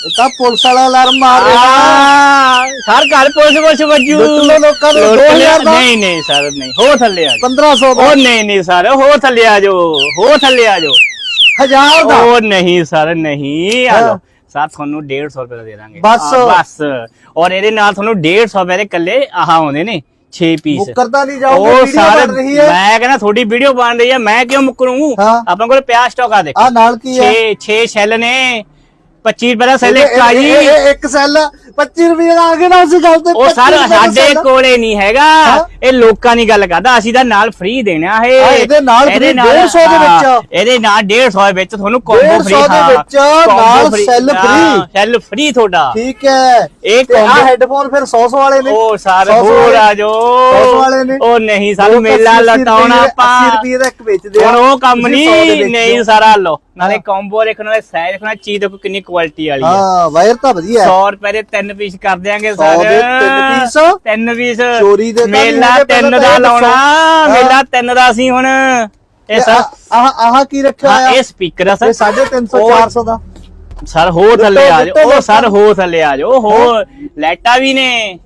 Speaker 2: ਇਹ ਤਾਂ ਪੁਲਿਸ ਵਾਲਾ ਅਲਾਰਮ ਮਾਰ ਰਿਹਾ।
Speaker 1: ਸਰ ਘਰ ਪੁਲਿਸ ਪੁਲਿਸ ਵੱਜੂ।
Speaker 2: ਲੁੱਟ ਲਓ ਲੋਕਾਂ ਨੂੰ,
Speaker 1: ਲੁੱਟ
Speaker 2: 2000 ਦਾ।
Speaker 1: ਨਹੀਂ ਨਹੀਂ ਸਰ ਨਹੀਂ ਹੋ ਥੱਲੇ ਆ ਜਾਓ।
Speaker 2: 1500 ਦਾ।
Speaker 1: ਉਹ ਨਹੀਂ ਨਹੀਂ ਸਰ ਹੋ ਥੱਲੇ ਆ ਜਾਓ ਹੋ ਥੱਲੇ ਆ ਜਾਓ।
Speaker 2: ਹਜ਼ਾਰ ਦਾ।
Speaker 1: ਉਹ ਨਹੀਂ ਸਰ ਨਹੀਂ ਆ
Speaker 2: ਹਾਂ।
Speaker 1: ਜਾਓ। ਸਰ ਤੁਹਾਨੂੰ 150 ਰੁਪਏ ਦਾ ਦੇ ਦਾਂਗੇ।
Speaker 2: ਬਸ।
Speaker 1: ਹਾਂ, ਬਸ। ਔਰ ਇਹਦੇ ਨਾਲ ਤੁਹਾਨੂੰ 150 ਰੁਪਏ ਦੇ ਕੱਲੇ ਆਹ ਆਉਂਦੇ ਨੇ 6 ਪੀਸ
Speaker 2: ਮੁੱਕਰਦਾ ਨਹੀਂ ਜਾਓਗੇ
Speaker 1: ਉਹ
Speaker 2: ਵੀਡੀਓ
Speaker 1: ਸਾਰੇ
Speaker 2: ਬਣ ਰਹੀ ਹੈ।
Speaker 1: ਮੈਂ ਕਹਿੰਦਾ ਤੁਹਾਡੀ ਵੀਡੀਓ ਬਣ ਰਹੀ ਹੈ ਮੈਂ ਕਿਉਂ ਮੁੱਕਰੂ?
Speaker 2: ਹਾਂ।
Speaker 1: ਆਪਣੇ ਕੋਲ ਪਿਆ ਸਟਾਕ ਆ ਦੇਖੋ।
Speaker 2: ਆ ਨਾਲ ਕੀ ਹੈ?
Speaker 1: 6 6 ਸ਼ੈਲ ਨੇ। 25 ਰੁਪਏ ਦਾ ਸੈਲ ਇੱਕ ਆ ਜੀ।
Speaker 2: ਇਹ- ਇਹ ਇੱਕ ਸੈੱਲ 25 ਰੁਪਏ ਦਾ ਆ ਗਿਆ ਨਾ ਉਸ ਗੱਲ ਤੇ
Speaker 1: ਉਹ
Speaker 2: 25
Speaker 1: ਸਰ
Speaker 2: ਰੁਪਏ ਦਾ
Speaker 1: ਸਾਡੇ
Speaker 2: ਸੈੱਲ।
Speaker 1: ਕੋਲੇ ਨਹੀਂ ਹੈਗਾ।
Speaker 2: ਹਾਂ।
Speaker 1: ਇਹ ਲੋਕਾਂ ਦੀ ਗੱਲ ਕਰਦਾ। ਅਸੀਂ ਤਾਂ ਨਾਲ ਫ੍ਰੀ ਦੇਣਾ ਹੈ।
Speaker 2: ਹਾਂ, ਇਹਦੇ ਨਾਲ free 150 ਦੇ ਵਿੱਚ।
Speaker 1: ਹਾਂ, ਇਹਦੇ ਨਾਲ 150 ਦੇ ਵਿੱਚ ਤੁਹਾਨੂੰ ਕੰਬੋ
Speaker 2: 150
Speaker 1: ਫ੍ਰੀ
Speaker 2: ਦੇ ਵਿੱਚ ਨਾਲ cell free।
Speaker 1: ਸੈੱਲ ਫ੍ਰੀ ਤੁਹਾਡਾ।
Speaker 2: ਠੀਕ ਹੈ।
Speaker 1: ਇਹ
Speaker 2: ਤੇ ਆ
Speaker 1: combo-
Speaker 2: ਹੈੱਡਫੋਨ ਫਿਰ 100 100 ਵਾਲੇ ਨੇ।
Speaker 1: ਉਹ ਸਰ
Speaker 2: 100
Speaker 1: ਹੋਰ ਆ ਜੋ
Speaker 2: 100 ਵਾਲੇ ਨੇ।
Speaker 1: ਉਹ ਨਹੀਂ ਸਾਨੂੰ
Speaker 2: ਉਹ ਤਾਂ
Speaker 1: ਮੇਲਾ
Speaker 2: 80
Speaker 1: ਲਟਾਉਣਾ ਆਪਾਂ।
Speaker 2: 80 ਰੁਪਏ ਦਾ ਇੱਕ ਵੇਚਦੇ
Speaker 1: ਹੁਣ ਉਹ ਕੰਮ
Speaker 2: ਤੁਸੀਂ 100 ਦੇ
Speaker 1: ਨਹੀਂ
Speaker 2: ਵੇਚਦੇ
Speaker 1: ਨਹੀਂ
Speaker 2: ਹੋ।
Speaker 1: ਸਾਰਾ ਲੋ ਨਾਲੇ
Speaker 2: ਹਾਂ।
Speaker 1: ਕੰਬੋ ਦੇਖਣਾ ਨਾਲੇ ਸਾਈਜ਼ ਦੇਖਣਾ ਚੀਜ਼ ਦੇਖੋ ਕਿੰਨੀ ਕੁਆਲਿਟੀ ਵਾਲੀ ਹੈ
Speaker 2: ਹਾਂ ਵਾਇਰ ਤਾਂ ਵਧੀਆ ਹੈ।
Speaker 1: 100 ਰੁਪਏ ਦੇ ਤਿੰਨ ਪੀਸ ਕਰ ਦਿਆਂਗੇ ਸਰ
Speaker 2: ਦੇ ਤਿੰਨ ਪੀਸ?
Speaker 1: ਤਿੰਨ ਪੀਸ
Speaker 2: ਚੋਰੀ ਦੇ
Speaker 1: ਮੇਲਾ ਤਿੰਨ ਦਾ। ਲਾਉਣਾ। ਮੇਲਾ ਤਿੰਨ ਦਾ ਸੀ ਹੁਣ। ਇਹ ਸਰ।
Speaker 2: ਆਹ ਆਹ- ਕੀ ਰੱਖਿਆ ਹੋਇਆ?
Speaker 1: ਇਹ ਸਪੀਕਰ ਆ
Speaker 2: ਇਹ
Speaker 1: ਸਰ
Speaker 2: 350
Speaker 1: ਉਹ-
Speaker 2: 400 ਦਾ।
Speaker 1: ਸਰ ਹੋਰ ਥੱਲੇ ਆ ਜਾਓ। ਉਹ ਸਰ ਹੋਰ ਥੱਲੇ ਆ ਜਾਓ। ਹੋਰ? ਲਾਈਟਾਂ ਵੀ ਨੇ।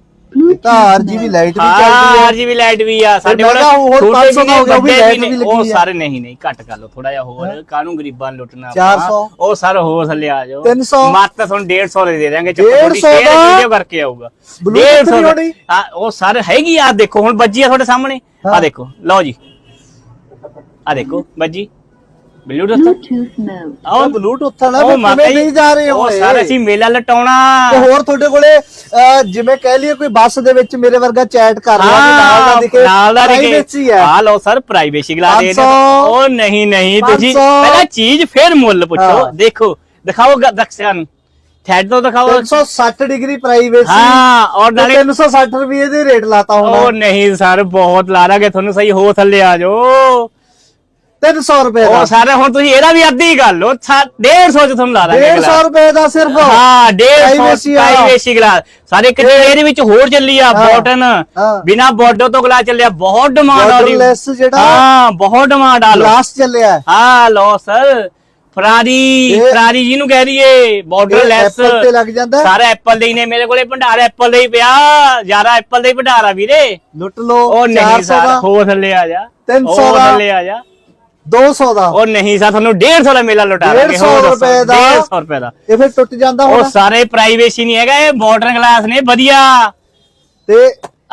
Speaker 2: ਤਾਂ ਆਰਜੀਬੀ ਲਾਈਟ ਵੀ ਚੱਲਦੀ
Speaker 1: ਹਾਂ ਆਰਜੀਬੀ ਲਾਈਟ ਵੀ ਆ ਸਾਡੇ ਕੋਲ
Speaker 2: ਹੋਰ
Speaker 1: ਛੋਟੇ
Speaker 2: 500
Speaker 1: ਵੀ
Speaker 2: ਦਾ ਹੋ ਗਿਆ, ਉਹ ਵੀ
Speaker 1: ਨੇ।
Speaker 2: ਵੀ ਲੱਗੀ
Speaker 1: ਉਹ। ਸਰ ਨਹੀਂ ਨਹੀਂ ਘੱਟ ਕਰ ਲਓ ਥੋੜਾ ਜਿਹਾ ਹੋਰ ਕਾਹਨੂੰ ਗਰੀਬਾਂ ਨੂੰ ਲੁੱਟਣਾ ਆਪਾਂ।
Speaker 2: 400
Speaker 1: ਉਹ ਸਰ ਹੋਰ ਥੱਲੇ ਆ ਜਾਓ
Speaker 2: 300
Speaker 1: ਮਾਤਰ ਤੁਹਾਨੂੰ 150 ਦੇ ਦੇ ਦਾਂਗੇ
Speaker 2: 150 ਦਾ?
Speaker 1: ਵੀਡੀਓ ਕਰਕੇ ਆਊਗਾ
Speaker 2: Bluetooth ਨਹੀਂ ਹੋਣੀ?
Speaker 1: ਹਾਂ ਉਹ ਸਰ ਹੈਗੀ ਆ ਦੇਖੋ ਹੁਣ ਬੱਜੀ ਆ ਤੁਹਾਡੇ ਸਾਹਮਣੇ ਆ। ਦੇਖੋ ਲਓ ਜੀ ਆ ਦੇਖੋ ਬੱਜੀ ਬਲੂਟੁੱਥ.
Speaker 2: ਉਹ ਬਲੂਟੁੱਥ ਨਾਲ
Speaker 1: ਉਹ
Speaker 2: ਵੀ
Speaker 1: ਮਾਤਾ
Speaker 2: ਕਿਵੇਂ
Speaker 1: ਜੀ,
Speaker 2: ਨਹੀਂ ਜਾ ਰਹੇ
Speaker 1: ਉਹ
Speaker 2: ਹੋਏ?
Speaker 1: ਸਰ ਅਸੀਂ ਮੇਲਾ ਲਟਾਉਣਾ।
Speaker 2: ਤੇ ਹੋਰ ਤੁਹਾਡੇ ਕੋਲੇ ਅਹ, ਜਿਵੇਂ ਕਹਿ ਲਈਏ ਕੋਈ ਬੱਸ ਦੇ ਵਿੱਚ ਮੇਰੇ ਵਰਗਾ ਚੈਟ ਕਰ ਰਿਹਾ ਵੀ ਨਾਲ ਦਾ ਦਿਖੇ
Speaker 1: ਨਾਲ ਦਾ
Speaker 2: privacy ਹੈ।
Speaker 1: ਆ ਲਓ ਸਰ ਪ੍ਰਾਈਵੇਸੀ ਗਲਾ ਦੇ
Speaker 2: 500
Speaker 1: ਉਹ ਨਹੀਂ ਨਹੀਂ ਤੁਸੀਂ
Speaker 2: 500
Speaker 1: ਪਹਿਲਾਂ ਚੀਜ਼ ਫੇਰ ਮੁੱਲ ਪੁੱਛੋ।
Speaker 2: ਹਾਂ।
Speaker 1: ਦੇਖੋ ਦਿਖਾਓ ਗ- ਦਰਸ਼ਕਾਂ ਨੂੰ। ਥੈਡ ਤੋਂ ਦਿਖਾਓ।
Speaker 2: 360 ਡਿਗਰੀ ਪ੍ਰਾਈਵੇਸੀ
Speaker 1: ਹਾਂ ਔਰ
Speaker 2: ਤੇ
Speaker 1: ਨਾਲੇ
Speaker 2: 360 ਰੁਪਏ ਦੇ ਰੇਟ ਲਾਤਾ
Speaker 1: ਉਹ
Speaker 2: ਹੁਣ
Speaker 1: ਨਹੀਂ ਸਰ ਬਹੁਤ ਲਾ ਲਾਂਗੇ ਤੁਹਾਨੂੰ ਸਹੀ ਹੋ ਥੱਲੇ ਆ ਜਾਓ।
Speaker 2: 300 ਰੁਪਏ ਦਾ।
Speaker 1: ਉਹ ਸਾਰੇ ਹੁਣ ਤੁਸੀਂ ਇਹਦਾ ਵੀ ਅੱਧੀ ਕਰ ਲਓ 150 ਚ ਤੁਹਾਨੂੰ ਲਾ ਦਾਂਗੇ
Speaker 2: 150 ਰੁਪਏ ਦਾ ਸਿਰਫ।
Speaker 1: ਹਾਂ 150
Speaker 2: Privacy ਵਾਲਾ।
Speaker 1: Privacy glass. ਸਾਰੇ ਕਿਤੇ ਇਹਦੇ ਵਿੱਚ ਹੋਰ ਚੱਲੀ ਆ ਬੋਟਨ। ਬਿਨਾ ਬੋਟੋ ਤੋਂ ਗਲਾਸ ਚੱਲਿਆ ਬਹੁਤ ਡਿਮਾਂਡ ਆ ਉਹਦੀ।
Speaker 2: ਜਿਹੜਾ-
Speaker 1: ਹਾਂ ਬਹੁਤ ਡਿਮਾਂਡ ਆ ਲੋ
Speaker 2: ਗਲਾਸ ਚੱਲਿਆ। ਹੈ।
Speaker 1: ਲੋ ਸਰ। ਫਰਾਰੀ ਫਰਾਰੀ ਜੀ ਨੂੰ ਕਹਿ ਦਈਏ
Speaker 2: ਇਹ Apple ਤੇ ਲੱਗ ਜਾਂਦਾ?
Speaker 1: ਸਾਰਾ ਐਪਲ ਦੇ ਹੀ ਨੇ ਮੇਰੇ ਕੋਲੇ ਭੰਡਾਰ ਐਪਲ ਦੇ ਹੀ ਪਿਆ। ਜ਼ਿਆਦਾ ਐਪਲ ਦੇ ਹੀ ਭੰਡਾਰ ਆ ਵੀਰੇ।
Speaker 2: ਲੁੱਟ ਲਓ
Speaker 1: ਉਹ ਨਹੀਂ
Speaker 2: 400
Speaker 1: ਸਰ ਹੋਰ ਥੱਲੇ ਆ ਜਾ।
Speaker 2: 300
Speaker 1: ਹੋਰ
Speaker 2: ਦਾ।
Speaker 1: ਥੱਲੇ ਆ ਜਾ।
Speaker 2: 200 ਦਾ।
Speaker 1: ਉਹ ਨਹੀਂ ਸਰ ਤੁਹਾਨੂੰ 150 ਦਾ ਮੇਲਾ ਲੁਟਾ ਦਾਂਗੇ।
Speaker 2: 150
Speaker 1: ਹੋਰ ਦੱਸੋ,
Speaker 2: ਰੁਪਏ ਦਾ।
Speaker 1: 150 ਰੁਪਏ ਦਾ।
Speaker 2: ਇਹ ਫਿਰ ਟੁੱਟ ਜਾਂਦਾ
Speaker 1: ਉਹ ਸਾਰੇ ਪ੍ਰਾਈਵੇਸੀ ਨਹੀਂ ਹੈਗਾ ਇਹ ਮਾਡਰਨ ਗਲਾਸ ਨੇ ਵਧੀਆ।
Speaker 2: ਤੇ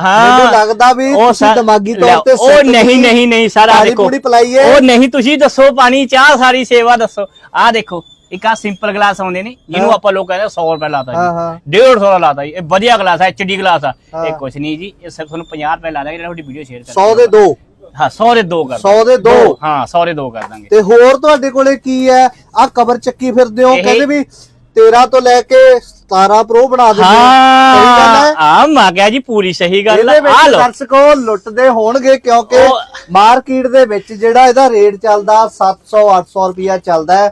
Speaker 1: ਹਾਂ।
Speaker 2: ਮੈਨੂੰ ਲੱਗਦਾ ਵੀ ਤੁਸੀਂ ਦਿਮਾਗੀ ਤੌਰ ਤੇ
Speaker 1: ਉਹ ਨਹੀਂ ਨਹੀਂ ਨਹੀਂ ਸਰ ਆ ਦੇਖੋ।
Speaker 2: ਪੂਣੀ ਪਿਲਾਈ ਹੈ।
Speaker 1: ਉਹ ਨਹੀਂ ਤੁਸੀਂ ਦੱਸੋ ਪਾਣੀ ਚਾਹ ਸਾਰੀ ਸੇਵਾ ਦੱਸੋ। ਆ ਦੇਖੋ ਇੱਕ ਆ ਸਿੰਪਲ ਗਲਾਸ ਆਉਂਦੇ ਨੇ ਜਿਹਨੂੰ। ਆਪਾਂ ਲੋਕ ਕਹਿੰਦੇ 100 ਰੁਪਏ ਲਾਤਾ। ਜੀ। 150 ਦਾ ਲਾਤਾ ਜੀ। ਇਹ ਵਧੀਆ ਗਲਾਸ ਹੈ ਐਚਡੀ ਗਲਾਸ ਆ। ਇਹ ਕੁਛ ਨਹੀਂ ਜੀ ਇਹ ਸਿਰਫ ਤੁਹਾਨੂੰ 50 ਰੁਪਏ ਲਾ ਦਾਂਗੇ ਜਿਹੜਾ ਤੁਹਾਡੀ ਵੀਡੀਓ ਸ਼ੇਅਰ ਕਰ
Speaker 2: 100 ਦੇ ਦੋ।
Speaker 1: ਹਾਂ 100 ਦੇ ਦੋ ਕਰ
Speaker 2: 100 ਦੇ? ਦੋ
Speaker 1: ਹਾਂ 100 ਦੇ ਦੋ ਕਰ ਦਾਂਗੇ।
Speaker 2: ਤੇ ਹੋਰ ਤੁਹਾਡੇ ਕੋਲੇ ਕੀ ਹੈ? ਆ ਕਵਰ ਚੱਕੀ ਫਿਰਦੇ ਹੋ
Speaker 1: ਇਹ-
Speaker 2: ਕਹਿੰਦੇ ਵੀ 13 ਤੋਂ ਲੈ ਕੇ 17 ਪ੍ਰੋ ਬਣਾ ਦਿੰਦੇ ਹੋ। ਸਹੀ ਗੱਲ
Speaker 1: ਹਾਂ?
Speaker 2: ਹੈ
Speaker 1: ਆ ਮੈਂ ਕਿਹਾ ਜੀ ਪੂਰੀ ਸਹੀ ਗੱਲ
Speaker 2: ਇਹਦੇ
Speaker 1: ਆ
Speaker 2: ਵਿੱਚ
Speaker 1: ਲੋ
Speaker 2: ਦਰਸ਼ਕੋ ਲੁੱਟਦੇ ਹੋਣਗੇ ਕਿਉਂਕਿ
Speaker 1: ਉਹ-
Speaker 2: ਮਾਰਕੀਟ ਦੇ ਵਿੱਚ ਜਿਹੜਾ ਇਹਦਾ ਰੇਟ ਚੱਲਦਾ 700 800 ਰੁਪਿਆ ਚੱਲਦਾ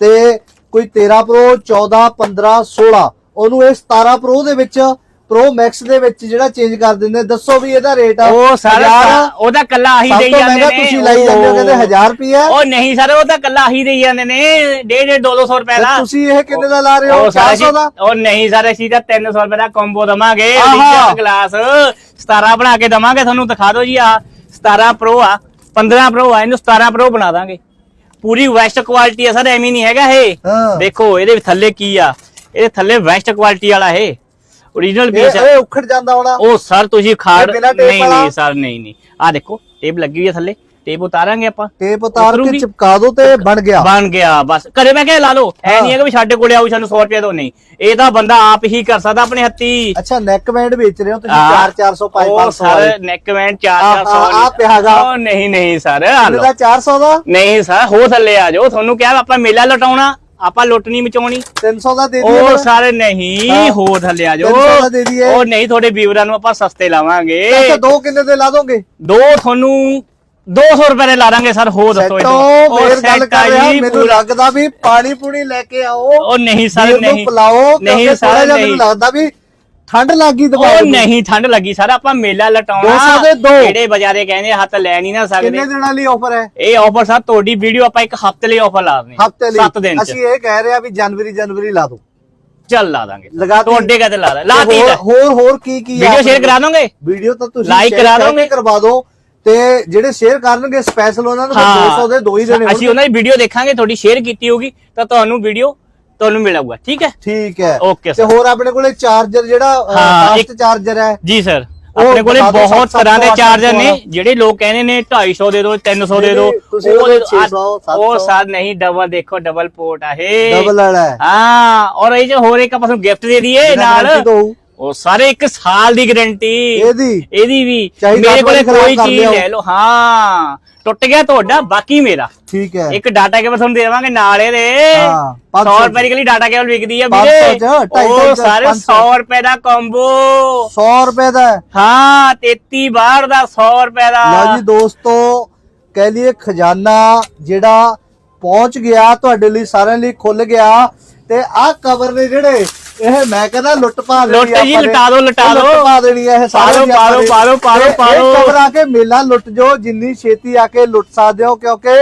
Speaker 2: ਤੇ ਕੋਈ 13 ਪ੍ਰੋ 14 15 16 ਉਹਨੂੰ ਇਹ 17 ਪ੍ਰੋ ਦੇ ਵਿੱਚ ਪ੍ਰੋ ਮੈਕਸ ਦੇ ਵਿੱਚ ਜਿਹੜਾ ਚੇਂਜ ਕਰ ਦਿੰਦੇ ਦੱਸੋ ਵੀ ਇਹਦਾ ਰੇਟ ਆ।
Speaker 1: ਉਹ ਸਾਰਾ ਉਹਦਾ ਕੱਲਾ ਆਹੀ ਦੇਈ ਜਾਂਦੇ ਨੇ।
Speaker 2: ਤੁਸੀਂ ਲਾਈ ਜਾਂਦੇ ਹੋ ਕਹਿੰਦੇ 1000 ਰੁਪਿਆ
Speaker 1: ਉਹ ਨਹੀਂ ਸਰ ਉਹ ਤਾਂ ਕੱਲਾ ਆਹੀ ਦੇਈ ਜਾਂਦੇ ਨੇ 1.5 200 ਰੁਪਏ ਦਾ।
Speaker 2: ਤੁਸੀਂ ਇਹ ਕਿੰਨੇ ਦਾ ਲਾ ਰਹੇ ਹੋ?
Speaker 1: ਉਹ ਸਾਰਾ
Speaker 2: 400 ਦਾ?
Speaker 1: ਉਹ ਨਹੀਂ ਸਰ ਅਸੀਂ ਤਾਂ 300 ਰੁਪਏ ਦਾ ਕੰਬੋ ਦਵਾਂਗੇ ਗਲਾਸ 17 ਬਣਾ ਕੇ ਦਵਾਂਗੇ ਤੁਹਾਨੂੰ ਦਿਖਾ ਦਿਓ ਜੀ ਆ। 17 ਪ੍ਰੋ ਆ 15 ਪ੍ਰੋ ਆ ਇਹਨੂੰ 17 ਪ੍ਰੋ ਬਣਾ ਦਾਂਗੇ। ਪੂਰੀ ਵੈਸਟ ਕੁਆਲਿਟੀ ਆ ਸਰ ਐਵੇਂ ਨਹੀਂ ਹੈਗਾ ਇਹ। ਦੇਖੋ ਇਹਦੇ ਥੱਲੇ ਕੀ ਆ? ਇਹਦੇ ਥੱਲੇ ਵੈਸਟ ਕੁਆਲਿਟੀ ਵਾਲਾ ਇਹ।
Speaker 2: ਇਹ
Speaker 1: ਪੀਸ ਆ।
Speaker 2: ਇਹ ਉਖੜ ਜਾਂਦਾ ਹੋਣਾ।
Speaker 1: ਉਹ ਸਰ ਤੁਸੀਂ ਖਾੜ
Speaker 2: ਬਿਨਾਂ ਟੇਪ
Speaker 1: ਨਹੀਂ
Speaker 2: ਵਾਲਾ?
Speaker 1: ਨਹੀਂ ਸਰ ਨਹੀਂ ਨਹੀਂ। ਆ ਦੇਖੋ ਟੇਪ ਲੱਗੀ ਹੋਈ ਹੈ ਥੱਲੇ। ਟੇਪ ਉਤਾਰਾਂਗੇ ਆਪਾਂ।
Speaker 2: ਟੇਪ ਉਤਾਰ ਕੇ
Speaker 1: ਉਤਰੂਗੀ।
Speaker 2: ਚਿਪਕਾ ਦੋ ਤੇ ਬਣ ਗਿਆ।
Speaker 1: ਬਣ ਗਿਆ ਬਸ। ਘਰੇ ਮੈਂ ਕਿਹਾ ਲਾ ਲਓ ਐ
Speaker 2: ਹਾਂ।
Speaker 1: ਨਹੀਂ ਹੈਗਾ ਵੀ ਸਾਡੇ ਕੋਲੇ ਆਉ ਸਾਨੂੰ 100 ਰੁਪਏ ਦੋ ਨਹੀਂ। ਇਹ ਤਾਂ ਬੰਦਾ ਆਪ ਹੀ ਕਰ ਸਕਦਾ ਆਪਣੇ ਹੱਥੀ।
Speaker 2: ਅੱਛਾ ਨੈਕ ਬੈਂਡ ਵੇਚ ਰਹੇ ਹੋ ਤੁਸੀਂ?
Speaker 1: ਹਾਂ।
Speaker 2: 4 400 5
Speaker 1: ਉਹ
Speaker 2: 500
Speaker 1: ਸਰ ਨੈਕ ਬੈਂਡ 4
Speaker 2: ਆਹ,
Speaker 1: 400
Speaker 2: ਆਹ, ਪਿਆ।
Speaker 1: ਉਹ ਨਹੀਂ ਨਹੀਂ ਸਰ ਆ ਲਓ।
Speaker 2: ਇਹਦਾ 400 ਦਾ?
Speaker 1: ਨਹੀਂ ਸਰ ਹੋ ਥੱਲੇ ਆ ਜਾਓ। ਤੁਹਾਨੂੰ ਕਿਹਾ ਆਪਾਂ ਮੇਲਾ ਲਟਾਉਣਾ। ਆਪਾਂ ਲੁੱਟ ਨਹੀਂ ਮਚਾਉਣੀ
Speaker 2: 300 ਦਾ ਦੇ ਦਈਏ
Speaker 1: ਉਹ। ਸਾਰੇ ਨਹੀਂ
Speaker 2: ਹਾਂ।
Speaker 1: ਹੋ ਥੱਲੇ ਆ
Speaker 2: 300 ਦਾ
Speaker 1: ਜਾਓ
Speaker 2: ਦੇ ਦਈਏ।
Speaker 1: ਉਹ ਨਹੀਂ ਤੁਹਾਡੇ ਵੀਵਰਾਂ ਨੂੰ ਆਪਾਂ ਸਸਤੇ ਲਾਵਾਂਗੇ
Speaker 2: ਅੱਛਾ ਦੋ ਕਿੰਨੇ ਦੇ ਲਾ ਦੋਗੇ
Speaker 1: ਦੋ ਤੁਹਾਨੂੰ 200 ਰੁਪਏ ਦੇ ਲਾ ਦਾਂਗੇ ਸਰ ਹੋ ਦੱਸੋ ਉਹ
Speaker 2: ਫੇਰ ਗੱਲ ਕਰ ਰਿਹਾ ਮੈਨੂੰ। ਲੱਗਦਾ ਵੀ ਪਾਣੀ ਪੂਣੀ ਲੈ ਕੇ ਆਓ
Speaker 1: ਉਹ ਨਹੀਂ ਸਰ ਨਹੀਂ
Speaker 2: ਪਿਲਾਓ
Speaker 1: ਨਹੀਂ ਸਰ
Speaker 2: ਮੈਨੂੰ ਲੱਗਦਾ ਵੀ ਠੰਡ ਲੱਗੀ
Speaker 1: ਉਹ ਨਹੀਂ ਠੰਡ ਲੱਗੀ ਸਰ ਆਪਾਂ ਮੇਲਾ ਲਟਾਉਣਾ
Speaker 2: 200 ਦੇ ਦੋ।
Speaker 1: ਜਿਹੜੇ ਬਾਜ਼ਾਰੇ ਕਹਿੰਦੇ ਹੱਥ ਲੈ ਨਹੀਂ ਨਾ ਸਕਦੇ।
Speaker 2: ਕਿੰਨੇ ਦਿਨਾਂ ਲਈ ਆਫਰ ਹੈ?
Speaker 1: ਇਹ ਆਫਰ ਸਰ ਤੁਹਾਡੀ ਵੀਡੀਓ ਆਪਾਂ ਇੱਕ ਹਫ਼ਤੇ ਲਈ ਆਫਰ ਲਾ ਦਿੰਦੇ
Speaker 2: ਹਫ਼ਤੇ
Speaker 1: 7
Speaker 2: ਲਈ
Speaker 1: ਦਿਨ ਚ।
Speaker 2: ਅਸੀਂ ਇਹ ਕਹਿ ਰਹੇ ਆ ਵੀ ਜਨਵਰੀ ਜਨਵਰੀ ਲਾ ਦੋ
Speaker 1: ਚੱਲ ਲਾ ਦਾਂਗੇ।
Speaker 2: ਲਗਾ ਦਿੱਤੀ।
Speaker 1: ਤੁਹਾਡੇ ਕਦੇ ਲਾ ਦਾਂ ਲਾ
Speaker 2: ਤੇ ਹੋਰ ਹੋਰ ਕੀ ਕੀ
Speaker 1: ਵੀਡੀਓ ਸ਼ੇਅਰ ਕਰਾ ਦੋਗੇ?
Speaker 2: ਵੀਡੀਓ ਤਾਂ ਤੁਸੀਂ
Speaker 1: Like
Speaker 2: share
Speaker 1: ਕਰਾ
Speaker 2: ਕਰਕੇ
Speaker 1: ਦੋਗੇ?
Speaker 2: ਕਰਵਾ ਦਿਓ। ਤੇ ਜਿਹੜੇ ਸ਼ੇਅਰ ਕਰਨਗੇ ਸਪੈਸ਼ਲ ਉਹਨਾਂ ਨੂੰ ਫਿਰ 200 ਦੇ ਦੋ ਹੀ ਦੇਣੇ
Speaker 1: ਅਸੀਂ
Speaker 2: ਹੋਣਗੇ।
Speaker 1: ਉਹਨਾਂ ਦੀ ਵੀਡੀਓ ਦੇਖਾਂਗੇ ਤੁਹਾਡੀ ਸ਼ੇਅਰ ਕੀਤੀ ਹੋਗੀ ਤਾਂ ਤੁਹਾਨੂੰ ਵੀਡੀਓ ਤੁਹਾਨੂੰ ਮਿਲੂਗਾ ਠੀਕ ਹੈ?
Speaker 2: ਠੀਕ ਹੈ।
Speaker 1: Okay,
Speaker 2: ਤੇ. ਹੋਰ ਆਪਣੇ ਕੋਲੇ ਚਾਰਜਰ ਜਿਹੜਾ
Speaker 1: ਹਾਂ,
Speaker 2: ਫਾਸਟ
Speaker 1: ਇੱਕ-
Speaker 2: ਚਾਰਜਰ ਹੈ।
Speaker 1: ਜੀ ਸਰ
Speaker 2: ਉਹ
Speaker 1: ਆਪਣੇ ਕੋਲੇ
Speaker 2: ਬਤਾ ਦਿਓ,
Speaker 1: ਬਹੁਤ
Speaker 2: ਸੱਤ-
Speaker 1: ਤਰ੍ਹਾਂ ਦੇ
Speaker 2: ਸੱਤ ਸੌ,
Speaker 1: ਚਾਰਜਰ ਨੇ ਜਿਹੜੇ ਲੋਕ ਕਹਿੰਦੇ ਨੇ 250 ਦੇ ਦਿਓ 300 ਦੇ ਦਿਓ
Speaker 2: ਨਹੀਂ, ਤੁਸੀਂ
Speaker 1: ਉਹ ਦੇ-
Speaker 2: 600,
Speaker 1: ਉਹ
Speaker 2: 700
Speaker 1: ਸਰ ਨਹੀਂ ਡਬਲ ਦੇਖੋ ਡਬਲ ਪੋਰਟ ਆ ਇਹ
Speaker 2: ਡਬਲ ਵਾਲਾ ਹੈ।
Speaker 1: ਹਾਂ ਔਰ ਇਹ ਜੋ ਹੋਰ ਇੱਕ ਆਪਾਂ ਨੂੰ ਗਿਫਟ ਦੇ ਦਈਏ
Speaker 2: ਬਿਨਾਂ
Speaker 1: ਨਾਲ।
Speaker 2: guarantee ਤੋਂ ਹੋਊ।
Speaker 1: ਉਹ ਸਾਰੇ ਇੱਕ ਸਾਲ ਦੀ ਗਾਰੰਟੀ।
Speaker 2: ਇਹਦੀ?
Speaker 1: ਇਹਦੀ ਵੀ। ਮੇਰੇ ਕੋਲੇ ਕੋਈ ਚੀਜ਼। ਲੈ ਲਓ। ਹਾਂ। ਟੁੱਟ ਗਿਆ ਤੁਹਾਡਾ ਬਾਕੀ ਮੇਰਾ।
Speaker 2: ਠੀਕ ਹੈ।
Speaker 1: ਇੱਕ ਡਾਟਾ ਕੇਬਲ ਤੁਹਾਨੂੰ ਦੇਵਾਂਗੇ ਨਾਲ ਇਹਦੇ।
Speaker 2: ਹਾਂ, ਪੰਜ
Speaker 1: 100
Speaker 2: ਸੌ
Speaker 1: ਰੁਪਏ ਦੀ ਡਾਟਾ ਕੇਬਲ ਵਿਕਦੀ
Speaker 2: ਪੰਜ
Speaker 1: ਵੀਰੇ? ਉਹ ਸਾਰੇ
Speaker 2: ਪੰਜ
Speaker 1: 100
Speaker 2: ਸੌ।
Speaker 1: ਰੁਪਏ ਦਾ ਕੰਬੋ
Speaker 2: 100 ਰੁਪਏ ਦਾ ਹੈ।
Speaker 1: ਹਾਂ 33 ਬਾਹਰ ਦਾ 100 ਰੁਪਏ ਦਾ।
Speaker 2: ਲਓ ਜੀ ਦੋਸਤੋ ਕਹਿ ਲਈਏ ਖਜ਼ਾਨਾ ਜਿਹੜਾ ਪਹੁੰਚ ਗਿਆ ਤੁਹਾਡੇ ਲਈ ਸਾਰਿਆਂ ਲਈ ਖੁੱਲ ਗਿਆ। ਤੇ ਆਹ ਕਵਰ ਨੇ ਜਿਹੜੇ ਇਹ ਮੈਂ ਕਹਿੰਦਾ ਲੁੱਟ ਪਾ ਦੇਣੀ
Speaker 1: ਲੁੱਟ ਜੀ। ਲੁਟਾ ਦਿਓ, ਲੁਟਾ
Speaker 2: ਇਹ ਲੁੱਟ। ਪਾ ਦੇਣੀ ਇਹ ਸਾਰੇ
Speaker 1: ਪਾ ਦਿਓ, ਪਾ ਦਿਓ, ਪਾ
Speaker 2: ਆ ਕੇ ਮੇਲਾ ਲੁੱਟ ਜੋ ਜਿੰਨੀ ਛੇਤੀ ਆ ਕੇ ਲੁੱਟ ਸਕਦੇ ਹੋ ਕਿਉਂਕਿ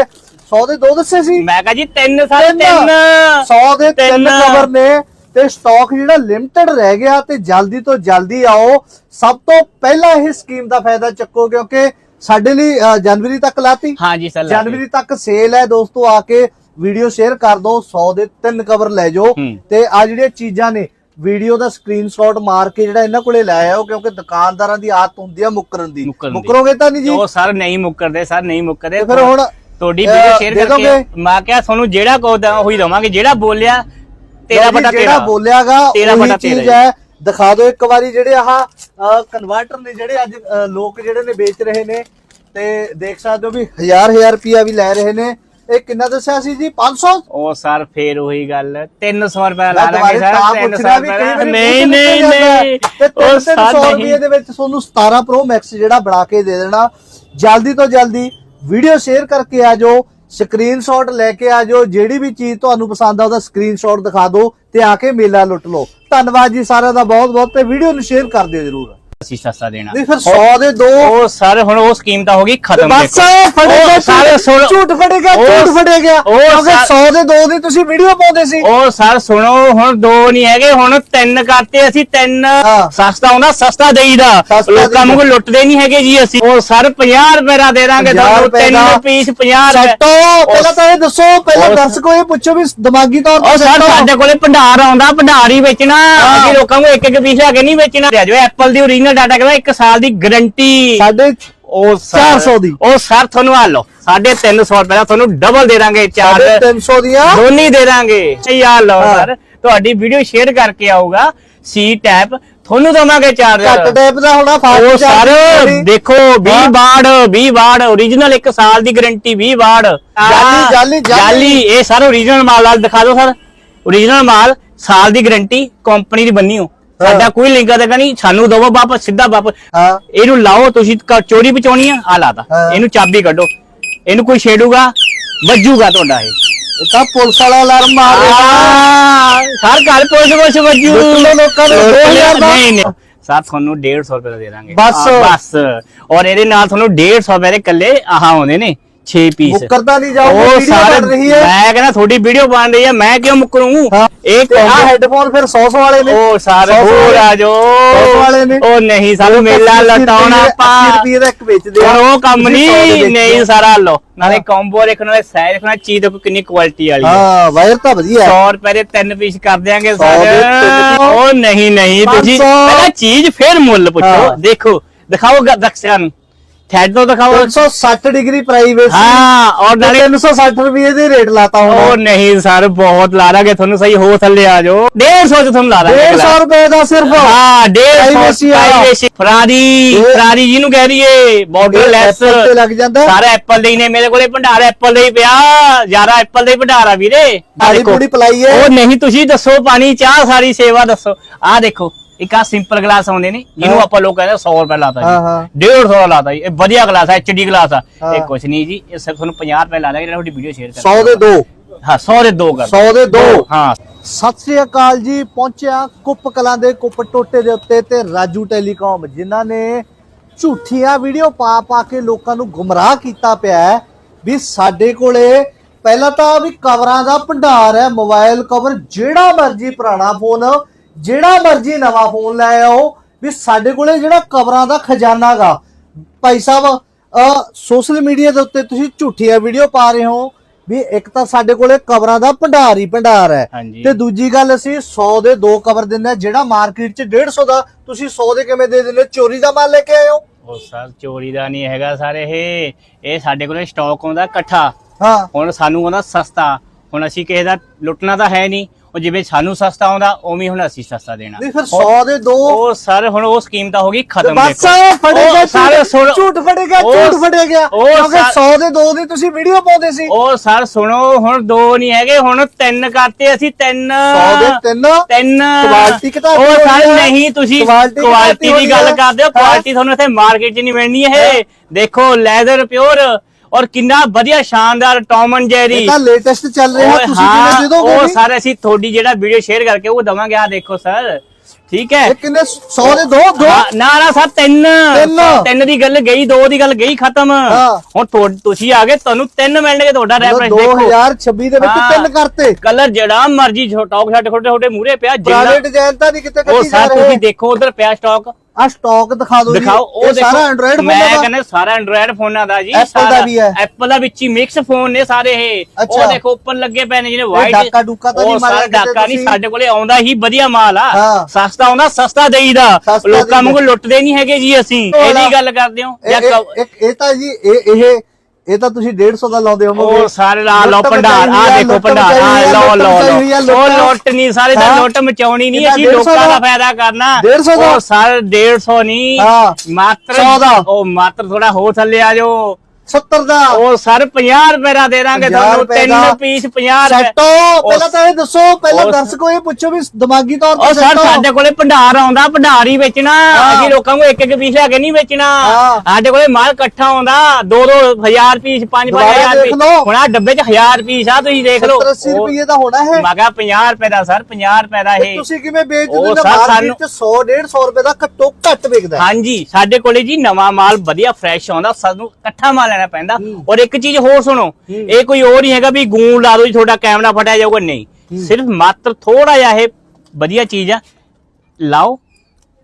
Speaker 2: 100 ਦੇ ਦੋ ਦੱਸੇ ਸੀ
Speaker 1: ਮੈਂ ਕਹਾਂ ਜੀ 3 ਸਾਢੇ
Speaker 2: ਤਿੰਨ।
Speaker 1: 3
Speaker 2: 100 ਦੇ ਤਿੰਨ
Speaker 1: ਤਿੰਨ।
Speaker 2: ਕਵਰ ਨੇ ਤੇ ਸਟਾਕ ਜਿਹੜਾ ਲਿਮਟਿਡ ਰਹਿ ਗਿਆ ਤੇ ਜਲਦੀ ਤੋਂ ਜਲਦੀ ਆਓ ਸਭ ਤੋਂ ਪਹਿਲਾਂ ਇਹ ਸਕੀਮ ਦਾ ਫਾਇਦਾ ਚੱਕੋ ਕਿਉਂਕਿ ਸਾਡੇ ਲਈ ਜਨਵਰੀ ਤੱਕ ਲਾਤੀ
Speaker 1: ਹਾਂ ਜੀ ਸਰ
Speaker 2: ਜਨਵਰੀ ਤੱਕ ਸੇਲ ਹੈ ਦੋਸਤੋ ਆ ਕੇ ਵੀਡੀਓ ਸ਼ੇਅਰ ਕਰ ਦਿਓ 100 ਦੇ ਤਿੰਨ ਕਵਰ ਲੈ ਜਾਓ। ਤੇ ਆ ਜਿਹੜੀਆਂ ਚੀਜ਼ਾਂ ਨੇ ਵੀਡੀਓ ਦਾ ਸਕਰੀਨਸ਼ਾਟ ਮਾਰ ਕੇ ਜਿਹੜਾ ਇਹਨਾਂ ਕੋਲੇ ਲੈ ਆਓ ਕਿਉਂਕਿ ਦੁਕਾਨਦਾਰਾਂ ਦੀ ਆਦਤ ਹੁੰਦੀ ਆ ਮੁੱਕਰਨ ਦੀ। ਮੁੱਕਰੋਗੇ ਤਾਂ ਨਹੀਂ ਜੀ?
Speaker 1: ਉਹ ਸਰ ਨਹੀਂ ਮੁੱਕਰਦੇ ਸਰ ਨਹੀਂ ਮੁੱਕਰਦੇ।
Speaker 2: ਫਿਰ ਹੁਣ
Speaker 1: ਤੁਹਾਡੀ ਵੀਡੀਓ ਸ਼ੇਅਰ ਕਰਕੇ? ਮੈਂ ਕਿਹਾ ਤੁਹਾਨੂੰ ਜਿਹੜਾ ਕੋਦਾ ਹੋਈ ਦਵਾਂਗੇ ਜਿਹੜਾ ਬੋਲਿਆ ਤੇਰਾ ਬਟਾ
Speaker 2: ਜਿਹੜਾ
Speaker 1: ਤੇਰਾ।
Speaker 2: ਬੋਲਿਆਗਾ
Speaker 1: ਤੇਰਾ
Speaker 2: ਉਹੀ
Speaker 1: ਬਟਾ
Speaker 2: ਚੀਜ਼
Speaker 1: ਤੇਰਾ
Speaker 2: ਹੈ। ਦਿਖਾ ਦਿਓ ਇੱਕ ਵਾਰੀ ਜਿਹੜੇ ਆਹ ਕਨਵਰਟਰ ਨੇ ਜਿਹੜੇ ਅੱਜ ਲੋਕ ਜਿਹੜੇ ਨੇ ਵੇਚ ਰਹੇ ਨੇ ਤੇ ਦੇਖ ਸਕਦੇ ਹੋ ਵੀ ਹਜ਼ਾਰ ਹਜ਼ਾਰ ਰੁਪਿਆ ਵੀ ਲੈ ਰਹੇ ਨੇ। ਇਹ ਕਿੰਨਾ ਦੱਸਿਆ ਸੀ ਜੀ? 500
Speaker 1: ਉਹ ਸਰ ਫੇਰ ਉਹੀ ਗੱਲ। 300 ਰੁਪਏ ਲਾ ਲਾਂਗੇ ਸਰ
Speaker 2: ਤਾਂ
Speaker 1: 300
Speaker 2: ਪੁੱਛ ਰਿਹਾ ਵੀ ਕਈ
Speaker 1: ਰੁਪਏ ਨਹੀਂ ਨਹੀਂ। ਨਹੀਂ।
Speaker 2: ਤੇ
Speaker 1: ਉਹ
Speaker 2: 300
Speaker 1: ਸਰ
Speaker 2: ਰੁਪਏ ਦੇ ਵਿੱਚ ਤੁਹਾਨੂੰ 17 Pro Max ਜਿਹੜਾ ਬਣਾ ਕੇ ਦੇ ਦੇਣਾ। ਜਲਦੀ ਤੋਂ ਜਲਦੀ ਵੀਡੀਓ ਸ਼ੇਅਰ ਕਰਕੇ ਆ ਜਾਓ ਸਕਰੀਨਸ਼ਾਟ ਲੈ ਕੇ ਆ ਜਾਓ ਜਿਹੜੀ ਵੀ ਚੀਜ਼ ਤੁਹਾਨੂੰ ਪਸੰਦ ਆ ਉਹਦਾ ਸਕਰੀਨਸ਼ਾਟ ਦਿਖਾ ਦਿਓ ਤੇ ਆ ਕੇ ਮੇਲਾ ਲੁੱਟ ਲਓ। ਧੰਨਵਾਦ ਜੀ ਸਾਰਿਆਂ ਦਾ ਬਹੁਤ ਬਹੁਤ ਤੇ ਵੀਡੀਓ ਨੂੰ ਸ਼ੇਅਰ ਕਰ ਦਿਓ ਜਰੂਰ।
Speaker 1: ਅਸੀਂ ਸਸਤਾ ਦੇਣਾ।
Speaker 2: ਨਹੀਂ ਫਿਰ 100 ਦੇ ਦੋ।
Speaker 1: ਉਹ ਸਰ ਹੁਣ ਉਹ ਸਕੀਮ ਤਾਂ ਹੋ ਗਈ ਖਤਮ
Speaker 2: ਬਸ ਫੜੇਗਾ
Speaker 1: ਸਾਰੇ
Speaker 2: ਝੂਠ ਫੜੇਗਾ ਝੂਠ ਫੜੇਗਾ ਕਿਉਂਕਿ
Speaker 1: ਸਾ-
Speaker 2: 100 ਦੇ ਦੋ ਦੀ ਤੁਸੀਂ ਵੀਡੀਓ ਪਾਉਂਦੇ ਸੀ।
Speaker 1: ਉਹ ਸਰ ਸੁਣੋ ਹੁਣ ਦੋ ਨਹੀਂ ਹੈਗੇ ਹੁਣ ਤਿੰਨ ਕਰਤੇ ਅਸੀਂ ਤਿੰਨ। ਸਸਤਾ ਹੁੰਦਾ ਸਸਤਾ ਦੇਈਦਾ। ਲੋਕਾਂ। ਨੂੰ ਲੁੱਟਦੇ ਨਹੀਂ ਹੈਗੇ ਜੀ ਅਸੀਂ। ਉਹ ਸਰ 50 ਰੁਪਏ ਦਾ ਦੇ ਦਾਂਗੇ
Speaker 2: 50
Speaker 1: ਤੁਹਾਨੂੰ ਤਿੰਨ। ਪੀਸ 50 ਰੁਪਏ।
Speaker 2: ਸੱਟੋ ਪਹਿਲਾਂ ਤਾਂ ਇਹ ਦੱਸੋ ਪਹਿਲਾਂ ਦਰਸ਼ਕੋ ਇਹ ਪੁੱਛੋ ਵੀ ਦਿਮਾਗੀ ਤੌਰ ਤੇ
Speaker 1: ਸਰ। ਸਾਡੇ ਕੋਲੇ ਭੰਡਾਰ ਆਉਂਦਾ ਭੰਡਾਰ ਹੀ ਵੇਚਣਾ। ਅਸੀਂ ਲੋਕਾਂ ਨੂੰ ਇੱਕ ਇੱਕ ਪੀਸ ਲੈ ਕੇ ਨਹੀਂ ਵੇਚਣਾ। ਜੋ ਐਪਲ ਦੀ ਓਰੀਜਨਲ ਡਾਟਾ ਕਹਿੰਦਾ? ਇੱਕ ਸਾਲ ਦੀ ਗਾਰੰਟੀ।
Speaker 2: ਸਾਡੇ
Speaker 1: ਉਹ ਸਰ-
Speaker 2: 400 ਦੀ।
Speaker 1: ਉਹ ਸਰ ਤੁਹਾਨੂੰ ਆ ਲਓ। 350 ਰੁਪਏ ਦਾ ਤੁਹਾਨੂੰ ਡਬਲ ਦੇ ਦਾਂਗੇ ਚਾਰ।
Speaker 2: 350 ਦੀਆਂ?
Speaker 1: ਦੋਨੀ ਦੇ ਦਾਂਗੇ। ਸਹੀ ਆ ਲਓ
Speaker 2: ਹਾਂ।
Speaker 1: ਸਰ। ਤੁਹਾਡੀ ਵੀਡੀਓ ਸ਼ੇਅਰ ਕਰਕੇ ਆਊਗਾ। ਸੀ ਟੈਪ ਤੁਹਾਨੂੰ ਦਵਾਂਗੇ
Speaker 2: ਘੱਟ ਟੈਪ ਦਾ ਹੋਣਾ ਫਾਸਟ
Speaker 1: ਉਹ ਸਰ ਦੇਖੋ 20
Speaker 2: ਹਾਂ।
Speaker 1: ਬਾੜ 20 ਬਾੜ origignal ਇੱਕ ਸਾਲ ਦੀ ਗਾਰੰਟੀ 20 ਬਾੜ।
Speaker 2: ਜਾਲੀ, ਜਾਲੀ, ਜਾਲੀ।
Speaker 1: ਇਹ ਸਰ origignal ਮਾਲ ਨਾਲ ਦਿਖਾ ਦਿਓ ਸਰ। Origignal ਮਾਲ ਸਾਲ ਦੀ ਗਾਰੰਟੀ ਕੰਪਨੀ ਦੀ ਬੰਨੀ ਹਾਂ। ਸਾਡਾ ਕੋਈ ਲਿੰਕ ਤਾਂ ਨਹੀਂ ਸਾਨੂੰ ਦਵੋ ਵਾਪਸ ਸਿੱਧਾ ਵਾਪਸ।
Speaker 2: ਹਾਂ।
Speaker 1: ਇਹਨੂੰ ਲਾਓ ਤੁਸੀਂ ਕ- ਚੋਰੀ ਬਚਾਉਣੀ ਆ ਆ ਲਾਤਾ।
Speaker 2: ਹਾਂ।
Speaker 1: ਇਹਨੂੰ ਚਾਬੀ ਕੱਢੋ। ਇਹਨੂੰ ਕੋਈ ਛੇੜੂਗਾ ਵੱਜੂਗਾ ਤੁਹਾਡਾ ਇਹ।
Speaker 2: ਇਹ ਤਾਂ ਪੁਲਿਸ ਵਾਲਾ ਅਲਾਰਮ ਮਾਰ ਰਿਹਾ।
Speaker 1: ਸਰ ਘਰ ਪੁਲਿਸ ਪੁਲਿਸ ਵੱਜੂ।
Speaker 2: ਲੁੱਟ ਲਓ ਲੋਕਾਂ ਨੂੰ, ਦੋ ਹਜ਼ਾਰ ਦਾ।
Speaker 1: ਨਹੀਂ ਨਹੀਂ। ਸਰ ਤੁਹਾਨੂੰ 150 ਰੁਪਏ ਦਾ ਦੇ ਦਾਂਗੇ।
Speaker 2: ਬਸ।
Speaker 1: ਹਾਂ, ਬਸ। ਔਰ ਇਹਦੇ ਨਾਲ ਤੁਹਾਨੂੰ 150 ਰੁਪਏ ਦੇ ਕੱਲੇ ਆਹ ਆਉਂਦੇ ਨੇ। 6 ਪੀਸ
Speaker 2: ਮੁੱਕਰਦਾ ਨਹੀਂ ਜਾਊਗਾ
Speaker 1: ਉਹ
Speaker 2: ਵੀਡੀਓ
Speaker 1: ਸਾਰੇ
Speaker 2: ਬਣ ਰਹੀ ਹੈ।
Speaker 1: ਮੈਂ ਕਹਿੰਦਾ ਤੁਹਾਡੀ ਵੀਡੀਓ ਬਣ ਰਹੀ ਹੈ ਮੈਂ ਕਿਉਂ ਮੁਕਰੂੰ? ਇਹ
Speaker 2: ਆ ਹੈੱਡਫੋਨ ਫਿਰ 100 ਵਾਲੇ ਨੇ।
Speaker 1: ਉਹ ਸਾਰੇ
Speaker 2: 100
Speaker 1: ਹੋਰ ਆ ਜੋ
Speaker 2: ਵਾਲੇ ਨੇ।
Speaker 1: ਉਹ ਨਹੀਂ ਸਾਨੂੰ ਮੇਲਾ
Speaker 2: 80
Speaker 1: ਲਟਾਉਣਾ
Speaker 2: ਰੁਪਏ
Speaker 1: ਆਪਾਂ।
Speaker 2: ਰੁਪਏ ਦਾ ਇੱਕ ਵੇਚਦੇ
Speaker 1: ਹੁਣ ਉਹ ਕੰਮ ਨਹੀਂ ਨਹੀਂ। ਸਾਰਾ ਲੋ ਨਾਲੇ। ਕੰਬੋ ਦੇਖਣ ਨਾਲੇ ਸਾਈਜ਼ ਦੇਖਣਾ ਚੀਜ਼ ਦੇਖੋ ਕਿੰਨੀ ਕੁਆਲਿਟੀ ਵਾਲੀ ਹੈ।
Speaker 2: ਹਾਂ ਵਾਇਰ ਤਾਂ ਵਧੀਆ ਹੈ।
Speaker 1: 100 ਰੁਪਏ ਦੇ ਤਿੰਨ ਪੀਸ ਕਰ ਦਿਆਂਗੇ
Speaker 2: ਸੌ ਦੇ ਤਿੰਨ
Speaker 1: ਸਰ। ਉਹ ਨਹੀਂ ਨਹੀਂ ਤੁਸੀਂ। ਪਹਿਲਾਂ ਚੀਜ਼ ਫਿਰ ਮੁੱਲ ਪੁੱਛੋ। ਦੇਖੋ ਦਿਖਾਓ ਦਰਸ਼ਕਾਂ ਨੂੰ। ਥੈਡ ਤੋਂ ਦਿਖਾਓ।
Speaker 2: 360 ਡਿਗਰੀ ਪ੍ਰਾਈਵੇਸੀ
Speaker 1: ਹਾਂ ਔਰ ਨਾਲੇ
Speaker 2: 360 ਰੁਪਏ ਦੇ ਰੇਟ ਲਾਤਾ
Speaker 1: ਉਹ
Speaker 2: ਹੁਣ
Speaker 1: ਨਹੀਂ ਸਰ ਬਹੁਤ ਲਾ ਲਾਂਗੇ ਤੁਹਾਨੂੰ ਸਹੀ ਹੋ ਥੱਲੇ ਆ ਜਾਓ। 150 ਚ ਤੁਹਾਨੂੰ ਲਾ ਦਾਂਗੇ
Speaker 2: 150 ਰੁਪਏ ਦਾ ਸਿਰਫ।
Speaker 1: ਹਾਂ 150
Speaker 2: Privacy ਆ।
Speaker 1: ਪ੍ਰਾਈਵੇਸੀ ਫਰਾਰੀ ਫਰਾਰੀ ਜਿਹਨੂੰ ਕਹਿ ਦਈਏ ਬਾਰਡਰ ਲੈਸ
Speaker 2: ਤੇ ਲੱਗ ਜਾਂਦਾ।
Speaker 1: ਸਾਰਾ ਐਪਲ ਦੇ ਹੀ ਨੇ ਮੇਰੇ ਕੋਲੇ ਭੰਡਾਰ ਐਪਲ ਦੇ ਹੀ ਪਿਆ। ਯਾਰਾ ਐਪਲ ਦੇ ਭੰਡਾਰ ਆ ਵੀਰੇ।
Speaker 2: ਪੂਰੀ ਪਲਾਈ ਹੈ।
Speaker 1: ਉਹ ਨਹੀਂ ਤੁਸੀਂ ਦੱਸੋ ਪਾਣੀ ਚਾਹ ਸਾਰੀ ਸੇਵਾ ਦੱਸੋ। ਆਹ ਦੇਖੋ। ਇੱਕ ਆ ਸਿੰਪਲ ਗਲਾਸ ਆਉਂਦੇ ਨੇ ਜਿਹਨੂੰ। ਆਪਾਂ ਲੋਕ ਕਹਿੰਦੇ 100 ਰੁਪਏ ਲਾਤਾ। ਜੀ। 150 ਲਾਤਾ ਜੀ। ਇਹ ਵਧੀਆ ਗਲਾਸ ਹੈ ਐਚਡੀ ਗਲਾਸ ਆ। ਇਹ ਕੁਛ ਨਹੀਂ ਜੀ ਇਹ ਸਿਰਫ ਤੁਹਾਨੂੰ 50 ਰੁਪਏ ਲਾ ਲਾਂਗੇ ਜਿਹੜਾ ਤੁਹਾਡੀ ਵੀਡੀਓ ਸ਼ੇਅਰ
Speaker 2: 100 ਦੇ ਦੋ।
Speaker 1: ਹਾਂ 100 ਦੇ ਦੋ ਕਰ
Speaker 2: 100 ਦੇ ਦੋ।
Speaker 1: ਹਾਂ।
Speaker 2: ਸਤਿ ਸ੍ਰੀ ਅਕਾਲ ਜੀ ਪਹੁੰਚਿਆ ਕੁੱਪ ਕਲਾਂ ਦੇ ਕੁੱਪ ਟੋਟੇ ਦੇ ਉੱਤੇ ਤੇ ਰਾਜੂ ਟੈਲੀਕਾਮ ਜਿਨ੍ਹਾਂ ਨੇ ਝੂਠੀਆਂ ਵੀਡੀਓ ਪਾ ਪਾ ਕੇ ਲੋਕਾਂ ਨੂੰ ਗੁੰਮਰਾਹ ਕੀਤਾ ਪਿਆ ਹੈ ਵੀ ਸਾਡੇ ਕੋਲੇ ਪਹਿਲਾਂ ਤਾਂ ਵੀ ਕਵਰਾਂ ਦਾ ਭੰਡਾਰ ਹੈ ਮੋਬਾਈਲ ਕਵਰ ਜਿਹੜਾ ਮਰਜ਼ੀ ਪੁਰਾਣਾ ਫੋਨ ਜਿਹੜਾ ਮਰਜ਼ੀ ਨਵਾਂ ਫੋਨ ਲੈ ਆਓ ਵੀ ਸਾਡੇ ਕੋਲੇ ਜਿਹੜਾ ਕਵਰਾਂ ਦਾ ਖਜ਼ਾਨਾ ਗਾ। ਭਾਈ ਸਾਹਿਬ ਸੋਸ਼ਲ ਮੀਡੀਆ ਦੇ ਉੱਤੇ ਤੁਸੀਂ ਝੂਠੀਆਂ ਵੀਡੀਓ ਪਾ ਰਹੇ ਹੋ ਵੀ ਇੱਕ ਤਾਂ ਸਾਡੇ ਕੋਲੇ ਕਵਰਾਂ ਦਾ ਭੰਡਾਰ ਹੀ ਭੰਡਾਰ ਹੈ। ਤੇ ਦੂਜੀ ਗੱਲ ਅਸੀਂ 100 ਦੇ ਦੋ ਕਵਰ ਦਿੰਦੇ ਜਿਹੜਾ ਮਾਰਕੀਟ 'ਚ 150 ਦਾ ਤੁਸੀਂ 100 ਦੇ ਕਿਵੇਂ ਦੇ ਦਿੰਦੇ ਹੋ? ਚੋਰੀ ਦਾ ਮਾਲ ਲੈ ਕੇ ਆਏ ਹੋ।
Speaker 1: ਉਹ ਸਰ ਚੋਰੀ ਦਾ ਨਹੀਂ ਹੈਗਾ ਸਰ ਇਹ। ਇਹ ਸਾਡੇ ਕੋਲੇ ਸਟਾਕ ਆਉਂਦਾ ਇਕੱਠਾ।
Speaker 2: ਹਾਂ।
Speaker 1: ਹੁਣ ਸਾਨੂੰ ਆਉਂਦਾ ਸਸਤਾ। ਹੁਣ ਅਸੀਂ ਕਿਸੇ ਦਾ ਲੁੱਟਣਾ ਤਾਂ ਹੈ ਨਹੀਂ। ਉਹ ਜਿਵੇਂ ਸਾਨੂੰ ਸਸਤਾ ਆਉਂਦਾ ਉਵੇਂ ਹੁਣ ਅਸੀਂ ਸਸਤਾ ਦੇਣਾ।
Speaker 2: ਨਹੀਂ ਫਿਰ 100 ਦੇ ਦੋ।
Speaker 1: ਉਹ ਸਰ ਹੁਣ ਉਹ ਸਕੀਮ ਤਾਂ ਹੋ ਗਈ ਖਤਮ
Speaker 2: ਬਸ ਫੜੇਗਾ
Speaker 1: ਸਾਰੇ ਸੁਣੋ
Speaker 2: ਝੂਠ ਫੜੇਗਾ ਝੂਠ ਫੜੇਗਾ ਕਿਉਂਕਿ
Speaker 1: ਸਾ-
Speaker 2: 100 ਦੇ ਦੋ ਦੀ ਤੁਸੀਂ ਵੀਡੀਓ ਪਾਉਂਦੇ ਸੀ।
Speaker 1: ਉਹ ਸਰ ਸੁਣੋ ਹੁਣ ਦੋ ਨਹੀਂ ਹੈਗੇ ਹੁਣ ਤਿੰਨ ਕਰਤੇ ਅਸੀਂ ਤਿੰਨ
Speaker 2: 100 ਦੇ ਤਿੰਨ?
Speaker 1: ਤਿੰਨ
Speaker 2: Quality ਘਟਾਤੀ
Speaker 1: ਉਹ ਸਰ। ਨਹੀਂ ਤੁਸੀਂ ਕੁਆਲਿਟੀ ਦੀ ਗੱਲ। ਕਰਦੇ ਹਾਂ। ਕੁਆਲਿਟੀ ਤੁਹਾਨੂੰ ਇੱਥੇ ਮਾਰਕੀਟ 'ਚ ਨਹੀਂ ਮਿਲਣੀ ਇਹ। ਦੇਖੋ ਲੈਦਰ ਪਿਓਰ ਔਰ ਕਿੰਨਾ ਵਧੀਆ ਸ਼ਾਨਦਾਰ ਟੌਮ ਐਂਡ ਜੈਰੀ।
Speaker 2: ਇਹ ਤਾਂ ਲੇਟੈਸਟ ਚੱਲ ਰਿਹਾ ਤੁਸੀਂ ਕਿਵੇਂ ਦੇ ਦੋਗੇ
Speaker 1: ਉਹ? ਸਾਰੇ ਅਸੀਂ ਤੁਹਾਡੀ ਜਿਹੜਾ ਵੀਡੀਓ ਸ਼ੇਅਰ ਕਰਕੇ ਉਹ ਦਵਾਂਗੇ ਆ ਦੇਖੋ ਸਰ। ਠੀਕ ਹੈ?
Speaker 2: ਇਹ ਕਿੰਨੇ 100 ਦੇ ਦੋ ਦੋ?
Speaker 1: ਨਾ ਨਾ ਸਰ ਤਿੰਨ।
Speaker 2: ਤਿੰਨ।
Speaker 1: ਦੀ ਗੱਲ ਗਈ ਦੋ ਦੀ ਗੱਲ ਗਈ ਖਤਮ। ਹੁਣ ਤੁਸੀਂ ਆ ਗਏ ਤੁਹਾਨੂੰ ਤਿੰਨ ਮਿਲਣਗੇ ਤੁਹਾਡਾ ਰੈਫਰੈਂਸ ਦੇਖੋ।
Speaker 2: 2026 ਦੇ ਵਿੱਚ। ਤਿੰਨ ਕਰਤੇ।
Speaker 1: ਕਲਰ ਜਿਹੜਾ ਮਰਜ਼ੀ ਸਟਾਕ ਸਾਡੇ ਛੋਟੇ ਛੋਟੇ ਮੂਰੇ ਪਿਆ ਜਿੰਨਾ
Speaker 2: ਡਿਜ਼ਾਈਨ ਤਾਂ ਨਹੀਂ ਕਿਤੇ
Speaker 1: ਉਹ
Speaker 2: ਕੱਢੀ ਜਾ
Speaker 1: ਸਰ
Speaker 2: ਰਹੇ।
Speaker 1: ਤੁਸੀਂ ਦੇਖੋ ਉਧਰ ਪਿਆ ਸਟਾਕ
Speaker 2: ਆ ਸਟਾਕ ਦਿਖਾ ਦਿਓ ਜੀ
Speaker 1: ਦਿਖਾਓ ਉਹ ਦੇਖੋ
Speaker 2: ਸਾਰਾ ਐਂਡਰੋਇਡ
Speaker 1: ਮੈਂ
Speaker 2: ਫੋਨ ਦਾ
Speaker 1: ਕਹਿੰਦਾ ਸਾਰਾ ਐਂਡਰੋਇਡ ਫੋਨਾਂ ਦਾ ਜੀ
Speaker 2: Apple ਦਾ ਵੀ ਹੈ।
Speaker 1: ਐਪਲ ਦਾ ਵਿੱਚ ਹੀ ਮਿਕਸ ਫੋਨ ਨੇ ਸਾਰੇ ਇਹ
Speaker 2: ਅੱਛਾ।
Speaker 1: ਉਹ ਦੇਖੋ ਉੱਪਰ ਲੱਗੇ ਪਏ ਨੇ ਜਿਹਨੇ ਵਾਈਟ
Speaker 2: ਡਾਕਾ ਡੂਕਾ ਤਾਂ ਨਹੀਂ ਮਾਰਿਆ ਕਿਤੇ
Speaker 1: ਡਾਕਾ ਨਹੀਂ
Speaker 2: ਤੁਸੀਂ?
Speaker 1: ਸਾਡੇ ਕੋਲੇ ਆਉਂਦਾ ਹੀ ਵਧੀਆ ਮਾਲ ਆ। ਸਸਤਾ ਆਉਂਦਾ ਸਸਤਾ ਦੇਈਦਾ
Speaker 2: ਸਸਤਾ
Speaker 1: ਲੋਕਾਂ
Speaker 2: ਦੇਈਦਾ।
Speaker 1: ਨੂੰ ਲੁੱਟਦੇ ਨਹੀਂ ਹੈਗੇ ਜੀ ਅਸੀਂ ਇਹਦੀ ਗੱਲ ਕਰਦੇ ਹੋ ਜਾਂ
Speaker 2: ਇਹ
Speaker 1: ਕ-
Speaker 2: ਇਹ- ਇਹ ਤਾਂ ਜੀ ਇਹ ਇਹ ਇਹ ਤਾਂ ਤੁਸੀਂ 150 ਦਾ ਲਾਉਂਦੇ ਹੋਵੋਗੇ
Speaker 1: ਉਹ ਸਾਰੇ ਲਾ ਲਓ ਭੰਡਾਰ ਆ ਦੇਖੋ ਭੰਡਾਰ ਆ ਲਓ ਲਓ ਉਹ
Speaker 2: ਲੁੱਟ।
Speaker 1: ਨਹੀਂ ਸਾਰੇ
Speaker 2: ਹਾਂ।
Speaker 1: ਲੁੱਟ ਮਚਾਉਣੀ ਨਹੀਂ ਅਸੀਂ
Speaker 2: 150
Speaker 1: ਲੋਕਾਂ ਦਾ
Speaker 2: ਦਾ?
Speaker 1: ਫਾਇਦਾ ਕਰਨਾ
Speaker 2: 150 ਦਾ?
Speaker 1: ਉਹ ਸਰ 150 ਨਹੀਂ
Speaker 2: ਹਾਂ।
Speaker 1: ਮਾਤਰ
Speaker 2: 100 ਦਾ?
Speaker 1: ਉਹ ਮਾਤਰ ਥੋੜਾ ਹੋਰ ਥੱਲੇ ਆ ਜਾਓ
Speaker 2: 70 ਦਾ।
Speaker 1: ਉਹ ਸਰ 50 ਰੁਪਏ ਦਾ ਦੇ ਦਾਂਗੇ
Speaker 2: 50
Speaker 1: ਤੁਹਾਨੂੰ ਤਿੰਨ। ਪੀਸ 50 ਰੁਪਏ।
Speaker 2: ਸੈਟੋ ਪਹਿਲਾਂ ਤਾਂ ਇਹ ਦੱਸੋ ਪਹਿਲਾਂ ਦਰਸ਼ਕੋ ਇਹ ਪੁੱਛੋ ਵੀ ਦਿਮਾਗੀ ਤੌਰ ਤੇ
Speaker 1: ਸਰ ਸਾਡੇ ਕੋਲੇ ਭੰਡਾਰ ਆਉਂਦਾ ਭੰਡਾਰ ਹੀ ਵੇਚਣਾ। ਅਸੀਂ ਲੋਕਾਂ ਨੂੰ ਇੱਕ ਇੱਕ ਪੀਸ ਲੈ ਕੇ ਨਹੀਂ ਵੇਚਣਾ। ਸਾਡੇ ਕੋਲੇ ਮਾਲ ਇਕੱਠਾ ਆਉਂਦਾ 2 ਹਜ਼ਾਰ ਪੀਸ 5
Speaker 2: ਦੁਬਾਰਾ
Speaker 1: 5000
Speaker 2: ਦੇਖ
Speaker 1: ਪੀਸ। ਹੁਣ ਆ ਡੱਬੇ 'ਚ 1000 ਪੀਸ ਆ ਤੁਸੀਂ ਦੇਖ ਲਓ।
Speaker 2: 70
Speaker 1: ਉਹ-
Speaker 2: ਰੁਪਏ ਦਾ ਹੋਣਾ ਹੈ
Speaker 1: ਮੈਂ ਕਿਹਾ 50 ਰੁਪਏ ਦਾ ਸਰ 50 ਰੁਪਏ ਦਾ ਇਹ।
Speaker 2: ਤੁਸੀਂ ਕਿਵੇਂ ਵੇਚਦੇ
Speaker 1: ਉਹ
Speaker 2: ਹੋ? ਮਾਰਕੀਟ ਚ 100 150 ਰੁਪਏ ਦਾ ਘੱਟੋ ਘੱਟ ਵਿਕਦਾ ਹੈ।
Speaker 1: ਹਾਂਜੀ ਸਾਡੇ ਕੋਲੇ ਜੀ ਨਵਾਂ ਮਾਲ ਵਧੀਆ ਫਰੈਸ਼ ਆਉਂਦਾ ਸਾਨੂੰ ਇਕੱਠਾ ਮਾਲ ਲੈਣਾ ਪੈਂਦਾ। ਔਰ ਇੱਕ ਚੀਜ਼ ਹੋਰ ਸੁਣੋ ਇਹ ਕੋਈ ਹੋਰ ਨਹੀਂ ਹੈਗਾ ਵੀ ਗੂੰ ਲਾ ਦੋ ਜੀ ਤੁਹਾਡਾ ਕੈਮਰਾ ਫਟਿਆ ਜਾਊਗਾ। ਨਹੀਂ। ਸਿਰਫ ਮਾਤਰ ਥੋੜਾ ਜਿਹਾ ਇਹ ਵਧੀਆ ਚੀਜ਼ ਆ। ਲਾਓ।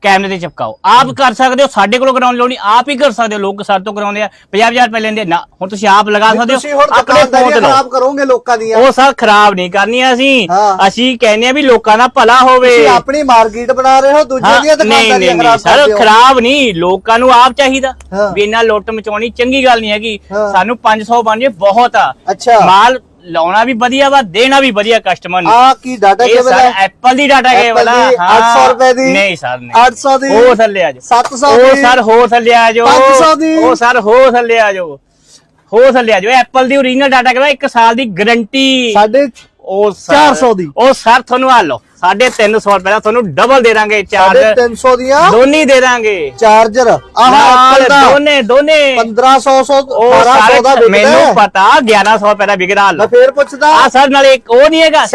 Speaker 1: ਕੈਮਰੇ ਤੇ ਚਿਪਕਾਓ। ਆਪ ਕਰ ਸਕਦੇ ਹੋ ਸਾਡੇ ਕੋਲੋਂ ਕਰਾਉਣ ਲੋੜ ਨਹੀਂ। ਆਪ ਹੀ ਕਰ ਸਕਦੇ ਹੋ ਲੋਕ ਸਾਡੇ ਤੋਂ ਕਰਾਉਂਦੇ ਆ। 50000 ਰੁਪਏ ਲੈਂਦੇ। ਨਾ ਹੁਣ ਤੁਸੀਂ ਆਪ ਲਗਾ ਸਕਦੇ ਹੋ ਆਪਣੇ ਫੋਨ ਤੇ
Speaker 2: ਖਰਾਬ ਕਰੋਗੇ ਲੋਕਾਂ ਦੀਆਂ।
Speaker 1: ਉਹ ਸਰ ਖਰਾਬ ਨਹੀਂ ਕਰਨੀਆਂ ਅਸੀਂ। ਅਸੀਂ ਕਹਿੰਦੇ ਆ ਵੀ ਲੋਕਾਂ ਦਾ ਭਲਾ ਹੋਵੇ।
Speaker 2: ਤੁਸੀਂ ਆਪਣੀ ਮਾਰਕੀਟ ਬਣਾ ਰਹੇ ਹੋ ਦੂਜੇ
Speaker 1: ਹਾਂ,
Speaker 2: ਦੀਆਂ ਦੁਕਾਨਦਾਰੀਆਂ ਖਰਾਬ
Speaker 1: ਸਰ
Speaker 2: ਕਰਦੇ ਹੋ।
Speaker 1: ਖਰਾਬ ਨਹੀਂ। ਲੋਕਾਂ ਨੂੰ ਆਪ ਚਾਹੀਦਾ। ਵੀ ਇਹਨਾਂ ਲੁੱਟ ਮਚਾਉਣੀ ਚੰਗੀ ਗੱਲ ਨਹੀਂ ਹੈਗੀ। ਸਾਨੂੰ 500 ਬਣ ਜੇ ਬਹੁਤ ਆ।
Speaker 2: ਅੱਛਾ।
Speaker 1: ਮਾਲ ਲਾਉਣਾ ਵੀ ਵਧੀਆ ਵਾ ਦੇਣਾ ਵੀ ਵਧੀਆ ਕਸਟਮਰ ਨੂੰ।
Speaker 2: ਆ ਕੀ ਡਾਟਾ
Speaker 1: ਇਹ
Speaker 2: ਕੇਬਲ
Speaker 1: ਸਰ
Speaker 2: ਹੈ
Speaker 1: ਐਪਲ ਦੀ ਡਾਟਾ ਕੇਬਲ ਆ
Speaker 2: ਦੀ
Speaker 1: ਹਾਂ।
Speaker 2: 800 ਰੁਪਏ ਦੀ?
Speaker 1: ਨਹੀਂ ਸਰ ਨਹੀਂ।
Speaker 2: 800 ਦੀ?
Speaker 1: ਉਹ ਥੱਲੇ ਆ ਜਾਓ।
Speaker 2: 700
Speaker 1: ਉਹ
Speaker 2: ਦੀ?
Speaker 1: ਸਰ ਹੋ ਥੱਲੇ ਆ ਜਾਓ।
Speaker 2: 500 ਦੀ।
Speaker 1: ਉਹ ਸਰ ਹੋ ਥੱਲੇ ਆ ਜਾਓ। ਹੋ ਥੱਲੇ ਆ ਜਾਓ। ਐਪਲ ਦੀ ਓਰੀਜਨਲ ਡਾਟਾ ਕੇਬਲ 1 ਸਾਲ ਦੀ ਗਾਰੰਟੀ
Speaker 2: ਸਾਡੇ
Speaker 1: ਉਹ ਸਰ-
Speaker 2: 400 ਦੀ।
Speaker 1: ਉਹ ਸਰ ਤੁਹਾਨੂੰ ਆ ਲਓ। 350 ਰੁਪਏ ਦਾ ਤੁਹਾਨੂੰ ਡਬਲ ਦੇ ਦਾਂਗੇ
Speaker 2: ਸਾਡੇ
Speaker 1: ਚਾਰਜ
Speaker 2: 300 ਦੀਆਂ?
Speaker 1: ਦੋਨੀ ਦੇ ਦਾਂਗੇ।
Speaker 2: ਚਾਰਜਰ। ਆਹ
Speaker 1: ਨਾਲ
Speaker 2: ਐਪਲ ਦਾ
Speaker 1: ਦੋਨੇ ਦੋਨੇ।
Speaker 2: 1500 ਸੌ
Speaker 1: ਉਹ
Speaker 2: 1800 ਦਾ
Speaker 1: ਸਾਰੇ
Speaker 2: ਵਿਕਦਾ
Speaker 1: ਮੈਨੂੰ
Speaker 2: ਹੈ।
Speaker 1: ਪਤਾ 1100 ਰੁਪਏ ਦਾ ਵਿਕਦਾ
Speaker 2: ਮੈਂ ਫੇਰ ਪੁੱਛਦਾ।
Speaker 1: ਆ ਸਰ ਨਾਲ ਇੱਕ ਉਹ ਨਹੀਂ ਹੈਗਾ।